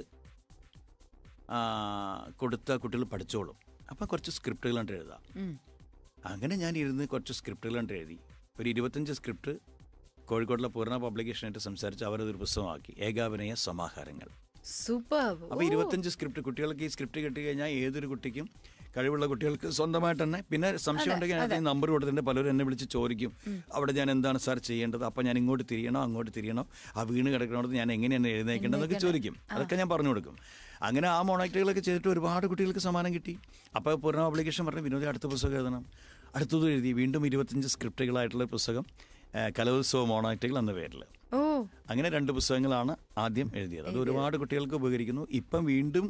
B: കൊടുത്ത കുട്ടികൾ പഠിച്ചോളും. അപ്പം കുറച്ച് സ്ക്രിപ്റ്റുകൾ കണ്ട് എഴുതാം. അങ്ങനെ ഞാൻ ഇരുന്ന് കുറച്ച് സ്ക്രിപ്റ്റുകൾ കണ്ട് എഴുതി. ഒരു ഇരുപത്തഞ്ച് സ്ക്രിപ്റ്റ് കോഴിക്കോട്ടിലെ പൂർണ പബ്ലിക്കേഷനായിട്ട് സംസാരിച്ച് അവരതൊരു പുസ്തകമാക്കി. ഏകാഭിനയ സമാഹാരങ്ങൾ.
A: സൂപ്പർ.
B: അപ്പോൾ ഇരുപത്തഞ്ച് സ്ക്രിപ്റ്റ് കുട്ടികൾക്ക് ഈ സ്ക്രിപ്റ്റ് കിട്ടി കഴിഞ്ഞാൽ ഏതൊരു കുട്ടിക്കും കഴിവുള്ള കുട്ടികൾക്ക് സ്വന്തമായിട്ട് തന്നെ. പിന്നെ സംശയം ഉണ്ടെങ്കിൽ ഞാൻ ഈ നമ്പർ കൊടുത്തിട്ട് പലരും എന്നെ വിളിച്ച് ചോദിക്കും. അവിടെ ഞാൻ എന്താണ് സാർ ചെയ്യേണ്ടത്? അപ്പം ഞാൻ ഇങ്ങോട്ട് തിരിയണോ? അങ്ങോട്ട് തിരിയണോ? ആ വീണ് കിടക്കണോടത്ത് ഞാൻ എങ്ങനെയാണ് എഴുന്നേക്കേണ്ടതെന്നൊക്കെ ചോദിക്കും. അതൊക്കെ ഞാൻ പറഞ്ഞു കൊടുക്കും. അങ്ങനെ ആ മോണാക്ടുകളൊക്കെ ചെയ്തിട്ട് ഒരുപാട് കുട്ടികൾക്ക് സമ്മാനം കിട്ടി. അപ്പോൾ പൂർണ പബ്ലിക്കേഷൻ പറഞ്ഞു വിനോദം അടുത്ത പുസ്തകം എഴുതണം. അടുത്തത് എഴുതി. വീണ്ടും ഇരുപത്തഞ്ച് സ്ക്രിപ്റ്റുകളായിട്ടുള്ള പുസ്തകം കലോത്സവ മോണാക്ടുകൾ എന്ന പേരിൽ അങ്ങനെ രണ്ട് പുസ്തകങ്ങളാണ് ആദ്യം എഴുതിയത്. അത് ഒരുപാട് കുട്ടികൾക്ക് ഉപകരിക്കുന്നു. ഇപ്പം വീണ്ടും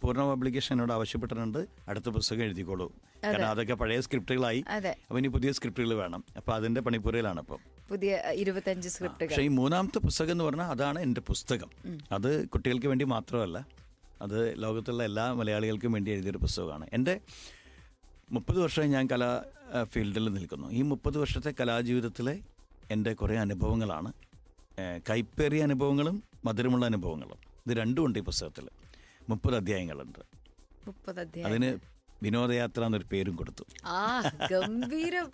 B: പൂർണ പബ്ലിക്കേഷൻ എന്നോട് ആവശ്യപ്പെട്ടിട്ടുണ്ട്. അടുത്ത പുസ്തകം എഴുതിക്കോളൂ. കാരണം അതൊക്കെ പഴയ സ്ക്രിപ്റ്റുകളായി. അപ്പൊ ഇനി പുതിയ സ്ക്രിപ്റ്റുകൾ വേണം. അപ്പം അതിന്റെ പണിപ്പുരയിലാണ് ഇപ്പം.
A: പുതിയ ഇരുപത്തഞ്ച് സ്ക്രിപ്റ്റുകൾ.
B: പക്ഷേ ഈ മൂന്നാമത്തെ പുസ്തകം എന്ന് പറഞ്ഞാൽ അതാണ് എന്റെ പുസ്തകം. അത് കുട്ടികൾക്ക് വേണ്ടി മാത്രമല്ല അത് ലോകത്തുള്ള എല്ലാ മലയാളികൾക്കും വേണ്ടി എഴുതിയൊരു പുസ്തകമാണ്. എന്റെ മുപ്പത് വർഷമായി ഞാൻ കലാ ഫീൽഡിൽ നിൽക്കുന്നു. ഈ മുപ്പത് വർഷത്തെ കലാജീവിതത്തിലെ എന്റെ കുറേ അനുഭവങ്ങളാണ് കൈപ്പേറിയ അനുഭവങ്ങളും മധുരമുള്ള അനുഭവങ്ങളും. ഇത് രണ്ടും ഉണ്ട് ഈ പുസ്തകത്തിൽ. മുപ്പത് അധ്യായങ്ങളുണ്ട്.
A: മുപ്പത് അധ്യായം
B: അതിന് വിനോദയാത്ര എന്നൊരു പേരും കൊടുത്തു.
A: ആ ഗംഭീരം.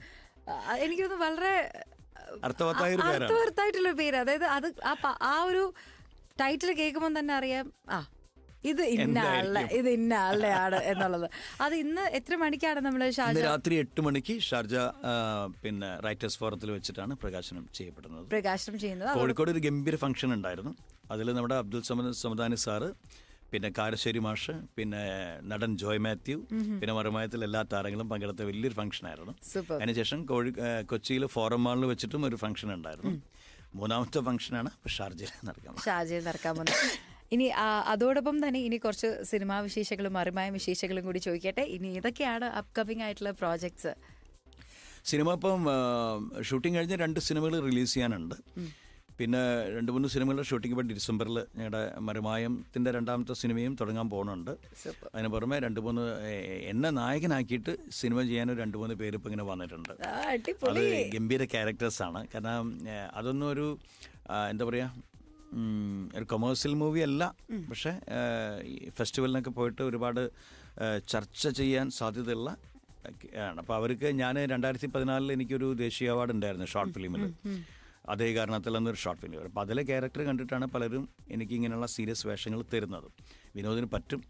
A: എനിക്ക് എനിക്കൊന്ന് വളരെ
B: അർത്ഥവത്തായ
A: അർത്ഥവത്തായിട്ടുള്ള പേര്. അതായത് അത് ആ ഒരു ടൈറ്റിൽ കേൾക്കുമ്പോൾ തന്നെ അറിയാം ആ ഇത് ഇന്ന ആളുടെ ഇത് ഇന്ന ആളുടെ ആണ് എന്നുള്ളത്. അത് ഇന്ന് എത്ര മണിക്കാണ് നമ്മൾ
B: ഷാർജ രാത്രി എട്ട് മണിക്ക് ഷാർജ പിന്നെ റൈറ്റേഴ്സ് ഫോറത്തിൽ വെച്ചിട്ടാണ് പ്രകാശനം ചെയ്യപ്പെടുന്നത്.
A: പ്രകാശനം ചെയ്യുന്നത്.
B: കോഴിക്കോട് ഒരു ഗംഭീര ഫംഗ്ഷൻ ഉണ്ടായിരുന്നു. അതിൽ നമ്മുടെ അബ്ദുൽ സമദ് സമദാനി സാറ് പിന്നെ കാരശ്ശേരി മാഷ് പിന്നെ നടൻ ജോയ് മാത്യു പിന്നെ മറുമായത്തിൽ എല്ലാ താരങ്ങളും പങ്കെടുത്ത വലിയൊരു ഫംഗ്ഷൻ ആയിരുന്നു അതിനുശേഷം കോഴി കൊച്ചിയിൽ ഫോറം മാളിൽ വെച്ചിട്ടും ഒരു ഫംഗ്ഷൻ ഉണ്ടായിരുന്നു. മൂന്നാമത്തെ ഫംഗ്ഷനാണ് ആണ് ഷാർജയിൽ നടക്കാൻ
A: ഷാർജയിൽ നടക്കാൻ പോകുന്നത്. ഇനി അതോടൊപ്പം തന്നെ ഇനി കുറച്ച് സിനിമാ വിശേഷങ്ങളും മറുമായ വിശേഷങ്ങളും കൂടി ചോദിക്കട്ടെ. ഇനി ഇതൊക്കെയാണ് അപ്കമിങ് ആയിട്ടുള്ള പ്രോജക്ട്സ്
B: സിനിമ ഇപ്പം ഷൂട്ടിംഗ് കഴിഞ്ഞ് രണ്ട് സിനിമകൾ റിലീസ് ചെയ്യാനുണ്ട്. പിന്നെ രണ്ട് മൂന്ന് സിനിമകളുടെ ഷൂട്ടിംഗ് ഇപ്പം ഡിസംബറിൽ ഞങ്ങളുടെ മരുമായത്തിന്റെ രണ്ടാമത്തെ സിനിമയും തുടങ്ങാൻ പോകുന്നുണ്ട് അതിന് പുറമെ രണ്ട് മൂന്ന് എന്നെ നായകനാക്കിയിട്ട് സിനിമ ചെയ്യാൻ ഒരു രണ്ട് മൂന്ന് പേര് ഇപ്പം ഇങ്ങനെ വന്നിട്ടുണ്ട്. അത് ഗംഭീര ക്യാരക്ടേഴ്സാണ് കാരണം അതൊന്നും ഒരു എന്താ പറയുക ഒരു കൊമേഴ്സ്യൽ മൂവി അല്ല. പക്ഷേ ഫെസ്റ്റിവലിനൊക്കെ പോയിട്ട് ഒരുപാട് ചർച്ച ചെയ്യാൻ സാധ്യതയുള്ള ആണ്. അപ്പോൾ അവർക്ക് ഞാൻ രണ്ടായിരത്തി പതിനാലിൽ എനിക്കൊരു ദേശീയ അവാർഡ് ഉണ്ടായിരുന്നു ഷോർട്ട് ഫിലിമിൽ അതേ കാരണത്തിൽ ഒരു ഷോർട്ട് ഫിലിം അപ്പോൾ അതിലെ ക്യാരക്ടർ കണ്ടിട്ടാണ് പലരും എനിക്ക് ഇങ്ങനെയുള്ള സീരിയസ് വേഷങ്ങൾ തരുന്നത്. വിനോദിന് പറ്റും.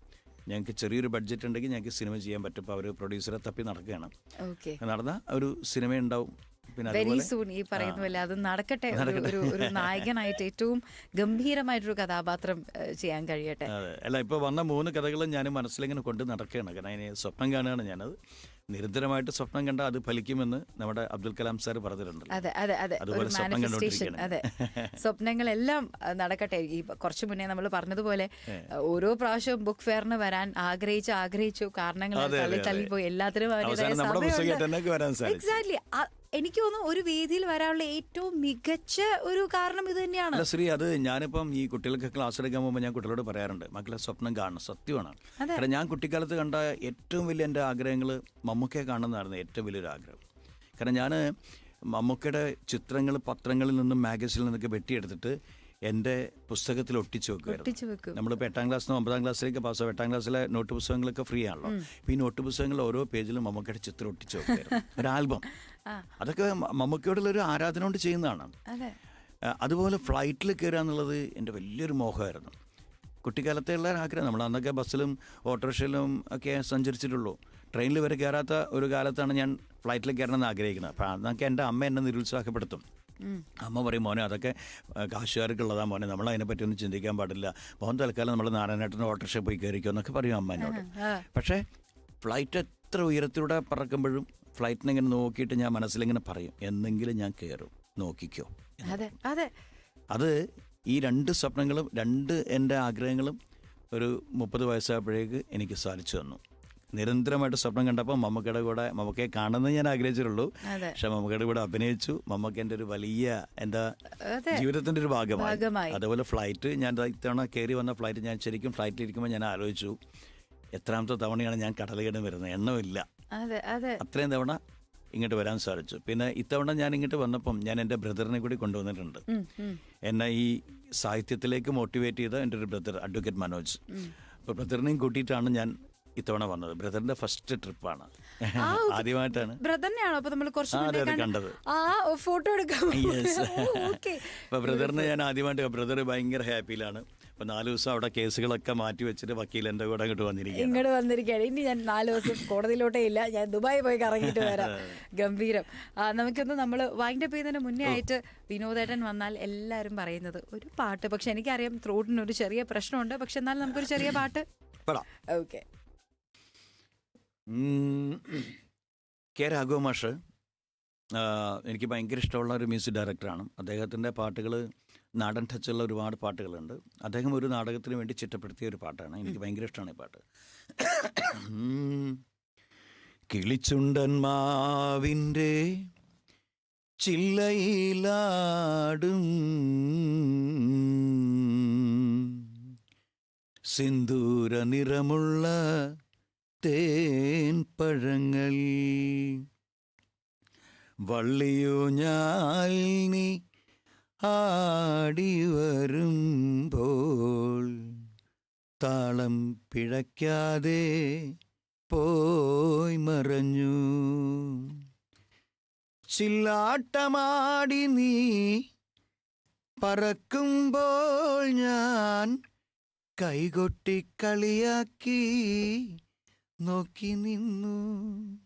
B: ഞങ്ങൾക്ക് ചെറിയൊരു ബഡ്ജറ്റ് ഉണ്ടെങ്കിൽ ഞങ്ങൾക്ക് സിനിമ ചെയ്യാൻ പറ്റും. അപ്പോൾ അവർ പ്രൊഡ്യൂസറെ തപ്പി നടക്കുകയാണ്.
A: നടന്നാൽ
B: നടന്ന ഒരു സിനിമ ഉണ്ടാവും പിന്നെ
A: വെരി സൂൺ ഈ പറയുന്ന പോലെ അത് നടക്കട്ടെ. ഒരു ഒരു നായകനായിട്ട് ഏറ്റവും ഗംഭീരമായിട്ടൊരു കഥാപാത്രം ചെയ്യാൻ കഴിയട്ടെ.
B: അല്ല ഇപ്പോൾ വന്ന മൂന്ന് കഥകളും ഞാൻ മനസ്സിലിങ്ങനെ കൊണ്ട് നടക്കുകയാണ്. കാരണം അതിന് സ്വപ്നം കാണുകയാണ് ഞാനത്. നിരന്തരമായിട്ട് സ്വപ്നം കണ്ട അത് ഫലിക്കുമെന്ന് നമ്മുടെ അബ്ദുൽ കലാം സാർ പറഞ്ഞിട്ടുണ്ട്
A: അതെ അതെ അതെ. ഒരു മാനിഫെസ്റ്റേഷൻ അതെ. സ്വപ്നങ്ങളെല്ലാം നടക്കട്ടെ. ഈ കുറച്ചു മുന്നേ നമ്മൾ പറഞ്ഞതുപോലെ ഓരോ പ്രാവശ്യവും ബുക്ക് ഫെയറിന് വരാൻ ആഗ്രഹിച്ചു ആഗ്രഹിച്ചു കാരണങ്ങൾ തള്ളി പോയി എല്ലാത്തിനും എക്സാക്ട്ലി എനിക്ക് തോന്നുന്നു ഒരു വേദിയിൽ വരാനുള്ള ഏറ്റവും മികച്ച ഒരു കാരണം ഇത് തന്നെയാണ്.
B: അല്ല ശ്രീ അത് ഞാനിപ്പം ഈ കുട്ടികൾക്ക് ക്ലാസ് എടുക്കാൻ പോകുമ്പോൾ ഞാൻ കുട്ടികളോട് പറയാറുണ്ട് മക്കളെ സ്വപ്നം കാണണം സത്യമാണ്.
A: അതെ.
B: കാരണം ഞാൻ കുട്ടിക്കാലത്ത് കണ്ട ഏറ്റവും വലിയ എന്റെ ആഗ്രഹങ്ങൾ മമ്മൂക്കയെ കാണുന്നതായിരുന്നു ഏറ്റവും വലിയൊരു ആഗ്രഹം. കാരണം ഞാൻ മമ്മൂക്കയുടെ ചിത്രങ്ങൾ പത്രങ്ങളിൽ നിന്നും മാഗസിനിൽ നിന്നൊക്കെ വെട്ടിയെടുത്തിട്ട് എന്റെ പുസ്തകത്തിൽ ഒട്ടിച്ചു വെക്കുമായിരുന്നു
A: വെക്കും.
B: നമ്മളിപ്പോൾ എട്ടാം ക്ലാസ് നിന്ന് ഒമ്പതാം ക്ലാസ്സിലേക്ക് പാസ് എട്ടാം ക്ലാസ്സിലെ നോട്ട് പുസ്തകങ്ങളൊക്കെ ഫ്രീ ആണല്ലോ. അപ്പോൾ ഈ നോട്ട് പുസ്തകങ്ങളിൽ ഓരോ പേജിലും മമ്മൂക്കയുടെ ചിത്രം ഒട്ടിച്ചു വെക്കുമായിരുന്നു ഒരു ആൽബം. അതൊക്കെ മമ്മൂക്കയോടുള്ള ഒരു ആരാധന കൊണ്ട് ചെയ്യുന്നതാണ്.
A: അതെ.
B: അതുപോലെ ഫ്ലൈറ്റിൽ കയറുക എന്നുള്ളത് എന്റെ വലിയൊരു മോഹമായിരുന്നു. കുട്ടിക്കാലത്തെയുള്ള ആഗ്രഹം നമ്മൾ അന്നൊക്കെ ബസ്സിലും ഓട്ടോറിക്ഷയിലും ഒക്കെ സഞ്ചരിച്ചിട്ടുള്ളൂ. ട്രെയിനിൽ വരെ കയറാത്ത ഒരു കാലത്താണ് ഞാൻ ഫ്ലൈറ്റിൽ കയറണമെന്ന് ആഗ്രഹിക്കുന്നത്. അപ്പോൾ അന്നൊക്കെ എന്റെ അമ്മ എന്നെ നിരുത്സാഹപ്പെടുത്തും. അമ്മ പറയും മോനെ അതൊക്കെ കാശുകാർക്കുള്ളതാ മോനെ. നമ്മൾ അതിനെപ്പറ്റി ഒന്നും ചിന്തിക്കാൻ പാടില്ല. മോൻ തൽക്കാലം നമ്മൾ നാരായണേട്ടന്റെ ഓട്ടോറിക്ഷ പോയി കയറിക്കോ എന്നൊക്കെ പറയും അമ്മ എന്നോട് പക്ഷേ ഫ്ലൈറ്റ് എത്ര ഉയരത്തിലൂടെ പറക്കുമ്പോഴും ഫ്ലൈറ്റിനെ ഇങ്ങനെ നോക്കിയിട്ട് ഞാൻ മനസ്സിലിങ്ങനെ പറയും എന്നെങ്കിലും ഞാൻ കയറും നോക്കിക്കോ.
A: അതെ അതെ.
B: അത് ഈ രണ്ട് സ്വപ്നങ്ങളും രണ്ട് എന്റെ ആഗ്രഹങ്ങളും ഒരു മുപ്പത് വയസ്സായപ്പോഴേക്ക് എനിക്ക് സാധിച്ചു തന്നു. നിരന്തരമായിട്ട് സ്വപ്നം കണ്ടപ്പോൾ മമ്മക്കയുടെ കൂടെ മമ്മക്കയെ കാണുന്നത് ഞാൻ ആഗ്രഹിച്ചിട്ടുള്ളൂ. പക്ഷെ മമ്മക്കയുടെ കൂടെ അഭിനയിച്ചു. മമ്മക്ക് എന്റെ ഒരു വലിയ എന്താ ജീവിതത്തിന്റെ ഒരു ഭാഗമായി.
A: ഭാഗമായി.
B: അതുപോലെ ഫ്ലൈറ്റ് ഞാൻ ഇത്തവണ കയറി വന്ന ഫ്ലൈറ്റ് ഞാൻ ശരിക്കും ഫ്ലൈറ്റിൽ ഇരിക്കുമ്പോൾ ഞാൻ ആലോചിച്ചു എത്രാമത്തെ തവണയാണ് ഞാൻ കടലുകടം വരുന്നത്? എണ്ണമില്ല.
A: അതെ അതെ.
B: അത്രയും തവണ ഇങ്ങോട്ട് വരാൻ സാധിച്ചു. പിന്നെ ഇത്തവണ ഞാൻ ഇങ്ങോട്ട് വന്നപ്പം ഞാൻ എന്റെ ബ്രദറിനെ കൂടി കൊണ്ടുവന്നിട്ടുണ്ട്. എന്നെ ഈ സാഹിത്യത്തിലേക്ക് മോട്ടിവേറ്റ് ചെയ്ത എന്റെ ഒരു ബ്രദർ അഡ്വക്കേറ്റ് മനോജ്. അപ്പോൾ ബ്രദറിനെയും കൂട്ടിയിട്ടാണ് ഞാൻ ഇത്തവണ വന്നത്. ബ്രദറിന്റെ ഫസ്റ്റ് ട്രിപ്പാണ്. ആദ്യമായിട്ടാണ്.
A: ബ്രദറിനെയാണോ? അപ്പൊ നമ്മൾ കുറച്ച്
B: കണ്ടത്.
A: ഫോട്ടോ എടുക്കാം.
B: അപ്പൊ ബ്രദറിനെ ഞാൻ ആദ്യമായിട്ട് ബ്രദർ ഭയങ്കര ഹാപ്പിയിലാണ്. അപ്പൊ നാല് ദിവസം അവിടെ കേസുകളൊക്കെ മാറ്റി വെച്ചിട്ട് വക്കീൽ എന്റെ കൂടെ അങ്ങോട്ട് വന്നിരിക്കുകയാണ്.
A: ഇങ്ങോട്ട് വന്നിരിക്കുകയാണ്. ഇനി ഞാൻ നാല് ദിവസം കോടതിയിലോട്ടേ ഇല്ല. ഞാൻ ദുബായി പോയി കറങ്ങിയിട്ട് വരാം. ഗംഭീരം. നമുക്കൊന്ന് നമ്മൾ വൈൻഡ് അപ്പ് ചെയ്യുന്നതിന് മുന്നേ ആയിട്ട് വിനോദേട്ടൻ വന്നാൽ എല്ലാവരും പറയുന്നത് ഒരു പാട്ട്. പക്ഷെ എനിക്കറിയാം ത്രോട്ടിന് ഒരു ചെറിയ പ്രശ്നമുണ്ട്. പക്ഷെ എന്നാലും നമുക്കൊരു ചെറിയ പാട്ട്.
B: പെടാം.
A: ഓക്കെ.
B: കെ രാഘവ മാഷ് എനിക്ക് ഭയങ്കര ഇഷ്ടമുള്ള ഒരു മ്യൂസിക് ഡയറക്ടറാണ്. അദ്ദേഹത്തിന്റെ പാട്ടുകൾ നാടൻ ടച്ചുള്ള ഒരുപാട് പാട്ടുകളുണ്ട്. അദ്ദേഹം ഒരു നാടകത്തിന് വേണ്ടി ചിട്ടപ്പെടുത്തിയ ഒരു പാട്ടാണ്. എനിക്ക് ഭയങ്കര ഇഷ്ടമാണ് ഈ പാട്ട്. കിളിച്ചുണ്ടന്മാവിന്റെ കിളിച്ചുണ്ടൻ മാവിന്റെ ചില്ലയിലാടും സിന്ദൂര നിറമുള്ള തേൻ പഴങ്ങൾ വള്ളിയൂഞ്ഞാൽ നീ ആടി വരുമ്പോൾ താളം പിഴയ്ക്കാതെ പോയി മറഞ്ഞു. ചില്ലാട്ടമാടി നീ പറക്കുമ്പോൾ ഞാൻ കൈകൊട്ടി കളിയാക്കി നോക്കി നിന്നു.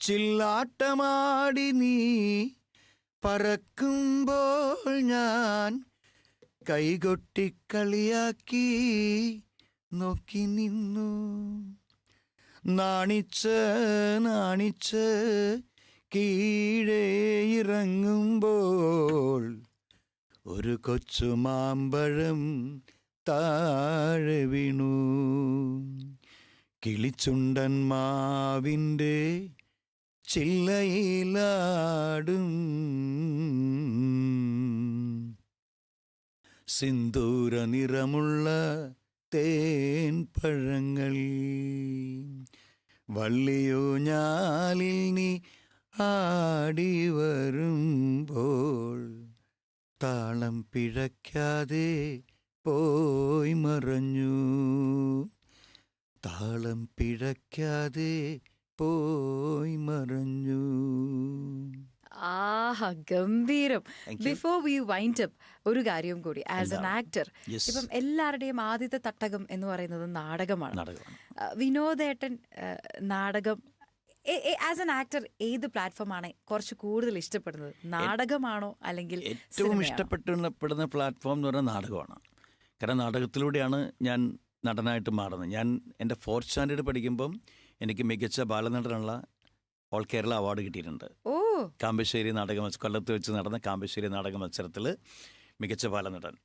B: ചില്ലാട്ടമാടി നീ പറക്കുമ്പോൾ ഞാൻ കൈകൊട്ടിക്കളിയാക്കി നോക്കി നിന്നു. നാണിച്ച് നാണിച്ച് കീഴേ ഇറങ്ങുമ്പോൾ ഒരു കൊച്ചു മാമ്പഴം താഴെ വീണു. കിളിച്ചുണ്ടൻ മാവിന്റെ ചില്ലയിലാടും. സിന്ദൂര നിറമുള്ള തേൻ പഴങ്ങൾ ഞാലിൽ നീ ആടി വരുമ്പോൾ താളം പിഴയ്ക്കാതെ പോയി മറഞ്ഞു. താളം പിഴയ്ക്കാതെ പോയി മറഞ്ഞു.
A: ആഹാ ഗംഭീരം. ബിഫോർ വി വൈൻഡ് അപ്പ് ഒരു കാര്യം കൂടി. ആസ് എൻ ആക്ടർ ഇപ്പം എല്ലാവരുടെയും ആദ്യത്തെ തട്ടകം എന്ന് പറയുന്നത് നാടകമാണ്. വിനോദേട്ടൻ നാടകം ആസ് എൻ ആക്ടർ ഏത് പ്ലാറ്റ്ഫോമാണ് കുറച്ച് കൂടുതൽ ഇഷ്ടപ്പെടുന്നത്? നാടകമാണോ അല്ലെങ്കിൽ
B: ഏറ്റവും ഇഷ്ടപ്പെട്ടുന്ന പ്ലാറ്റ്ഫോം എന്ന് പറഞ്ഞാൽ നാടകമാണ്. കാരണം നാടകത്തിലൂടെയാണ് ഞാൻ നടനായിട്ട് മാറുന്നത്. ഞാൻ എന്റെ ഫോർത്ത് സ്റ്റാൻഡേർഡ് പഠിക്കുമ്പം എനിക്ക് മികച്ച ബാലനടനുള്ള ഓൾ കേരള അവാർഡ് കിട്ടിയിട്ടുണ്ട്.
A: ഓ.
B: കാമ്പശ്ശേരി നാടക മത്സരം കൊല്ലത്ത് വെച്ച് നടന്ന കാമ്പശ്ശേരി നാടക മത്സരത്തിൽ മികച്ച ബാലനടൻ.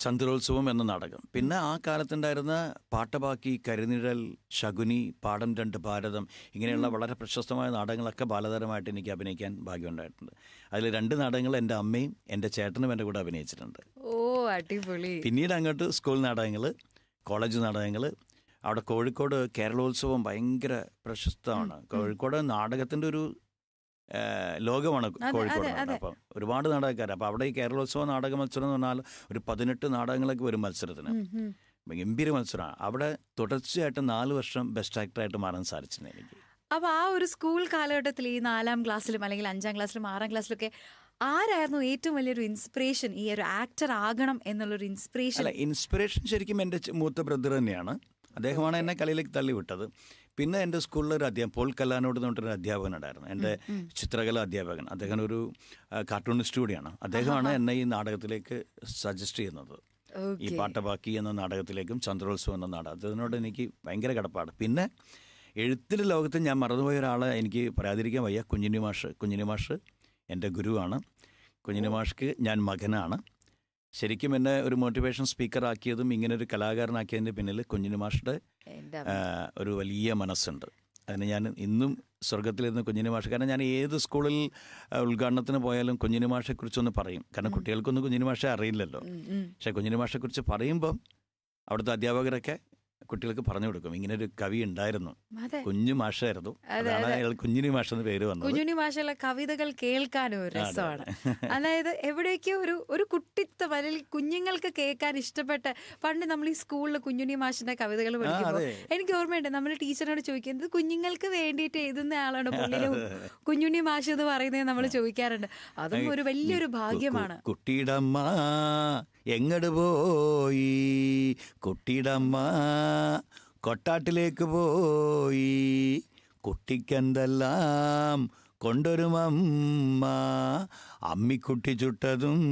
B: ചന്ദ്രോത്സവം എന്ന നാടകം. പിന്നെ ആ കാലത്തുണ്ടായിരുന്ന പാട്ടബാക്കി കരിനിഴൽ ശകുനി പാടം രണ്ട് ഭാരതം ഇങ്ങനെയുള്ള വളരെ പ്രശസ്തമായ നാടകങ്ങളൊക്കെ ബാലതരമായിട്ട് എനിക്ക് അഭിനയിക്കാൻ ഭാഗ്യമുണ്ടായിട്ടുണ്ട്. അതിൽ രണ്ട് നാടകങ്ങൾ എന്റെ അമ്മയും എന്റെ ചേട്ടനും എന്റെ കൂടെ അഭിനയിച്ചിട്ടുണ്ട്.
A: ഓ അടിപൊളി.
B: പിന്നീട് അങ്ങോട്ട് സ്കൂൾ നാടകങ്ങൾ കോളേജ് നാടകങ്ങൾ അവിടെ കോഴിക്കോട് കേരളോത്സവം ഭയങ്കര പ്രശസ്തമാണ്. കോഴിക്കോട് നാടകത്തിന്റെ ഒരു ലോകമാണ് കോഴിക്കോട്. അപ്പം ഒരുപാട് നാടകക്കാർ അപ്പം അവിടെ ഈ കേരളോത്സവ നാടക മത്സരം എന്ന് പറഞ്ഞാൽ ഒരു പതിനെട്ട് നാടകങ്ങളൊക്കെ വരും മത്സരത്തിന്. ഗംഭീര മത്സരമാണ്. അവിടെ തുടർച്ചയായിട്ട് നാല് വർഷം ബെസ്റ്റ് ആക്ടറായിട്ട് മാറാൻ സാധിച്ചിട്ടുണ്ട് എനിക്ക്.
A: അപ്പൊ ആ ഒരു സ്കൂൾ കാലഘട്ടത്തിൽ ഈ നാലാം ക്ലാസ്സിലും അല്ലെങ്കിൽ അഞ്ചാം ക്ലാസ്സിലും ആറാം ക്ലാസ്സിലൊക്കെ ആരായിരുന്നു ഏറ്റവും വലിയൊരു ഇൻസ്പിറേഷൻ ഈ ഒരു ആക്ടർ ആകണം എന്നുള്ളൊരു ഇൻസ്പിറേഷൻ
B: അല്ല ഇൻസ്പിറേഷൻ ശരിക്കും എന്റെ മൂത്ത ബ്രദർ തന്നെയാണ്. അദ്ദേഹമാണ് എന്നെ കളിയിലേക്ക് തള്ളിവിട്ടത്. പിന്നെ എന്റെ സ്കൂളിൽ ഒരു അധ്യാപകൻ പോൾ കല്ലാനോട് എന്ന് പറഞ്ഞിട്ടൊരു അധ്യാപകനുണ്ടായിരുന്നു എന്റെ ചിത്രകല അധ്യാപകൻ. അദ്ദേഹം ഒരു കാർട്ടൂണിസ്റ്റ് കൂടിയാണ് അദ്ദേഹമാണ് എന്നെ ഈ നാടകത്തിലേക്ക് സജസ്റ്റ് ചെയ്യുന്നത്. ഈ പാട്ടബാക്കി എന്ന നാടകത്തിലേക്കും ചന്ദ്രോത്സവം എന്ന നാടകം. അതിനോട് എനിക്ക് ഭയങ്കര കടപ്പാട്. പിന്നെ എഴുത്തിൽ ലോകത്ത് ഞാൻ മറന്നുപോയ ഒരാളെ എനിക്ക് പറയാതിരിക്കാൻ വയ്യ. കുഞ്ഞിനി മാഷ് കുഞ്ഞിനി മാഷ് എന്റെ ഗുരുവാണ്. കുഞ്ഞിനി മാഷ്ക്ക് ഞാൻ മകനാണ്. ശരിക്കും എന്നെ ഒരു മോട്ടിവേഷൻ സ്പീക്കർ ആക്കിയതും ഇങ്ങനെ ഒരു കലാകാരനാക്കിയതിന്റെ പിന്നിൽ കുഞ്ഞിനി മാഷുടെ ഒരു വലിയ മനസ്സുണ്ട്. അതിന് ഞാൻ ഇന്നും സ്വർഗത്തിലിരുന്ന് കുഞ്ഞിനി മാഷ കാരണം ഞാൻ ഏത് സ്കൂളിൽ ഉദ്ഘാടനത്തിന് പോയാലും കുഞ്ഞിനി മാഷെക്കുറിച്ചൊന്ന് പറയും. കാരണം കുട്ടികൾക്കൊന്നും കുഞ്ഞിനി മാഷെ അറിയില്ലല്ലോ. പക്ഷേ കുഞ്ഞിനി മാഷയെക്കുറിച്ച് പറയുമ്പം അവിടുത്തെ അധ്യാപകരൊക്കെ കുട്ടികൾക്ക് പറഞ്ഞു കൊടുക്കും. ഇങ്ങനെ ഒരു കവി ഉണ്ടായിരുന്നു. കുഞ്ഞു മാഷായിരുന്നു.
A: കുഞ്ഞുനി
B: അതാണ്. അയാൾ കുഞ്ഞിനി മാഷ് എന്ന് പേര് വന്നത്.
A: കുഞ്ഞുനി മാഷുള്ള കവിതകൾ കേൾക്കാനും ഒരു രസമാണ്. അതായത് എവിടെയൊക്കെയോ ഒരു ഒരു കുട്ടിത്തം അല്ലെങ്കിൽ കുഞ്ഞുങ്ങൾക്ക് കേൾക്കാൻ ഇഷ്ടപ്പെട്ട പണ്ട് നമ്മൾ ഈ സ്കൂളിൽ കുഞ്ഞുനി മാഷിന്റെ കവിതകൾ പഠിക്കുമ്പോൾ. എനിക്ക് ഓർമ്മയുണ്ട്. നമ്മൾ ടീച്ചറിനോട് ചോദിക്കുന്നത് കുഞ്ഞുങ്ങൾക്ക് വേണ്ടിയിട്ട് എഴുതുന്ന ആളാണ്? പുള്ളിയിലെ കുഞ്ഞുണ്ണി മാഷ് എന്ന് പറയുന്നത് നമ്മൾ ചോദിക്കാറുണ്ട്. അതും ഒരു വലിയൊരു ഭാഗ്യമാണ്.
B: കു- കുട്ടിയിടമ്മ എങ്ങട് പോയി? കുട്ടിടമ്മ കൊട്ടാട്ടിലേക്ക് പോയി. കുട്ടിക്കെന്തെല്ലാം കൊണ്ടൊരുമമ്മ അമ്മിക്കുട്ടി ചുട്ടതും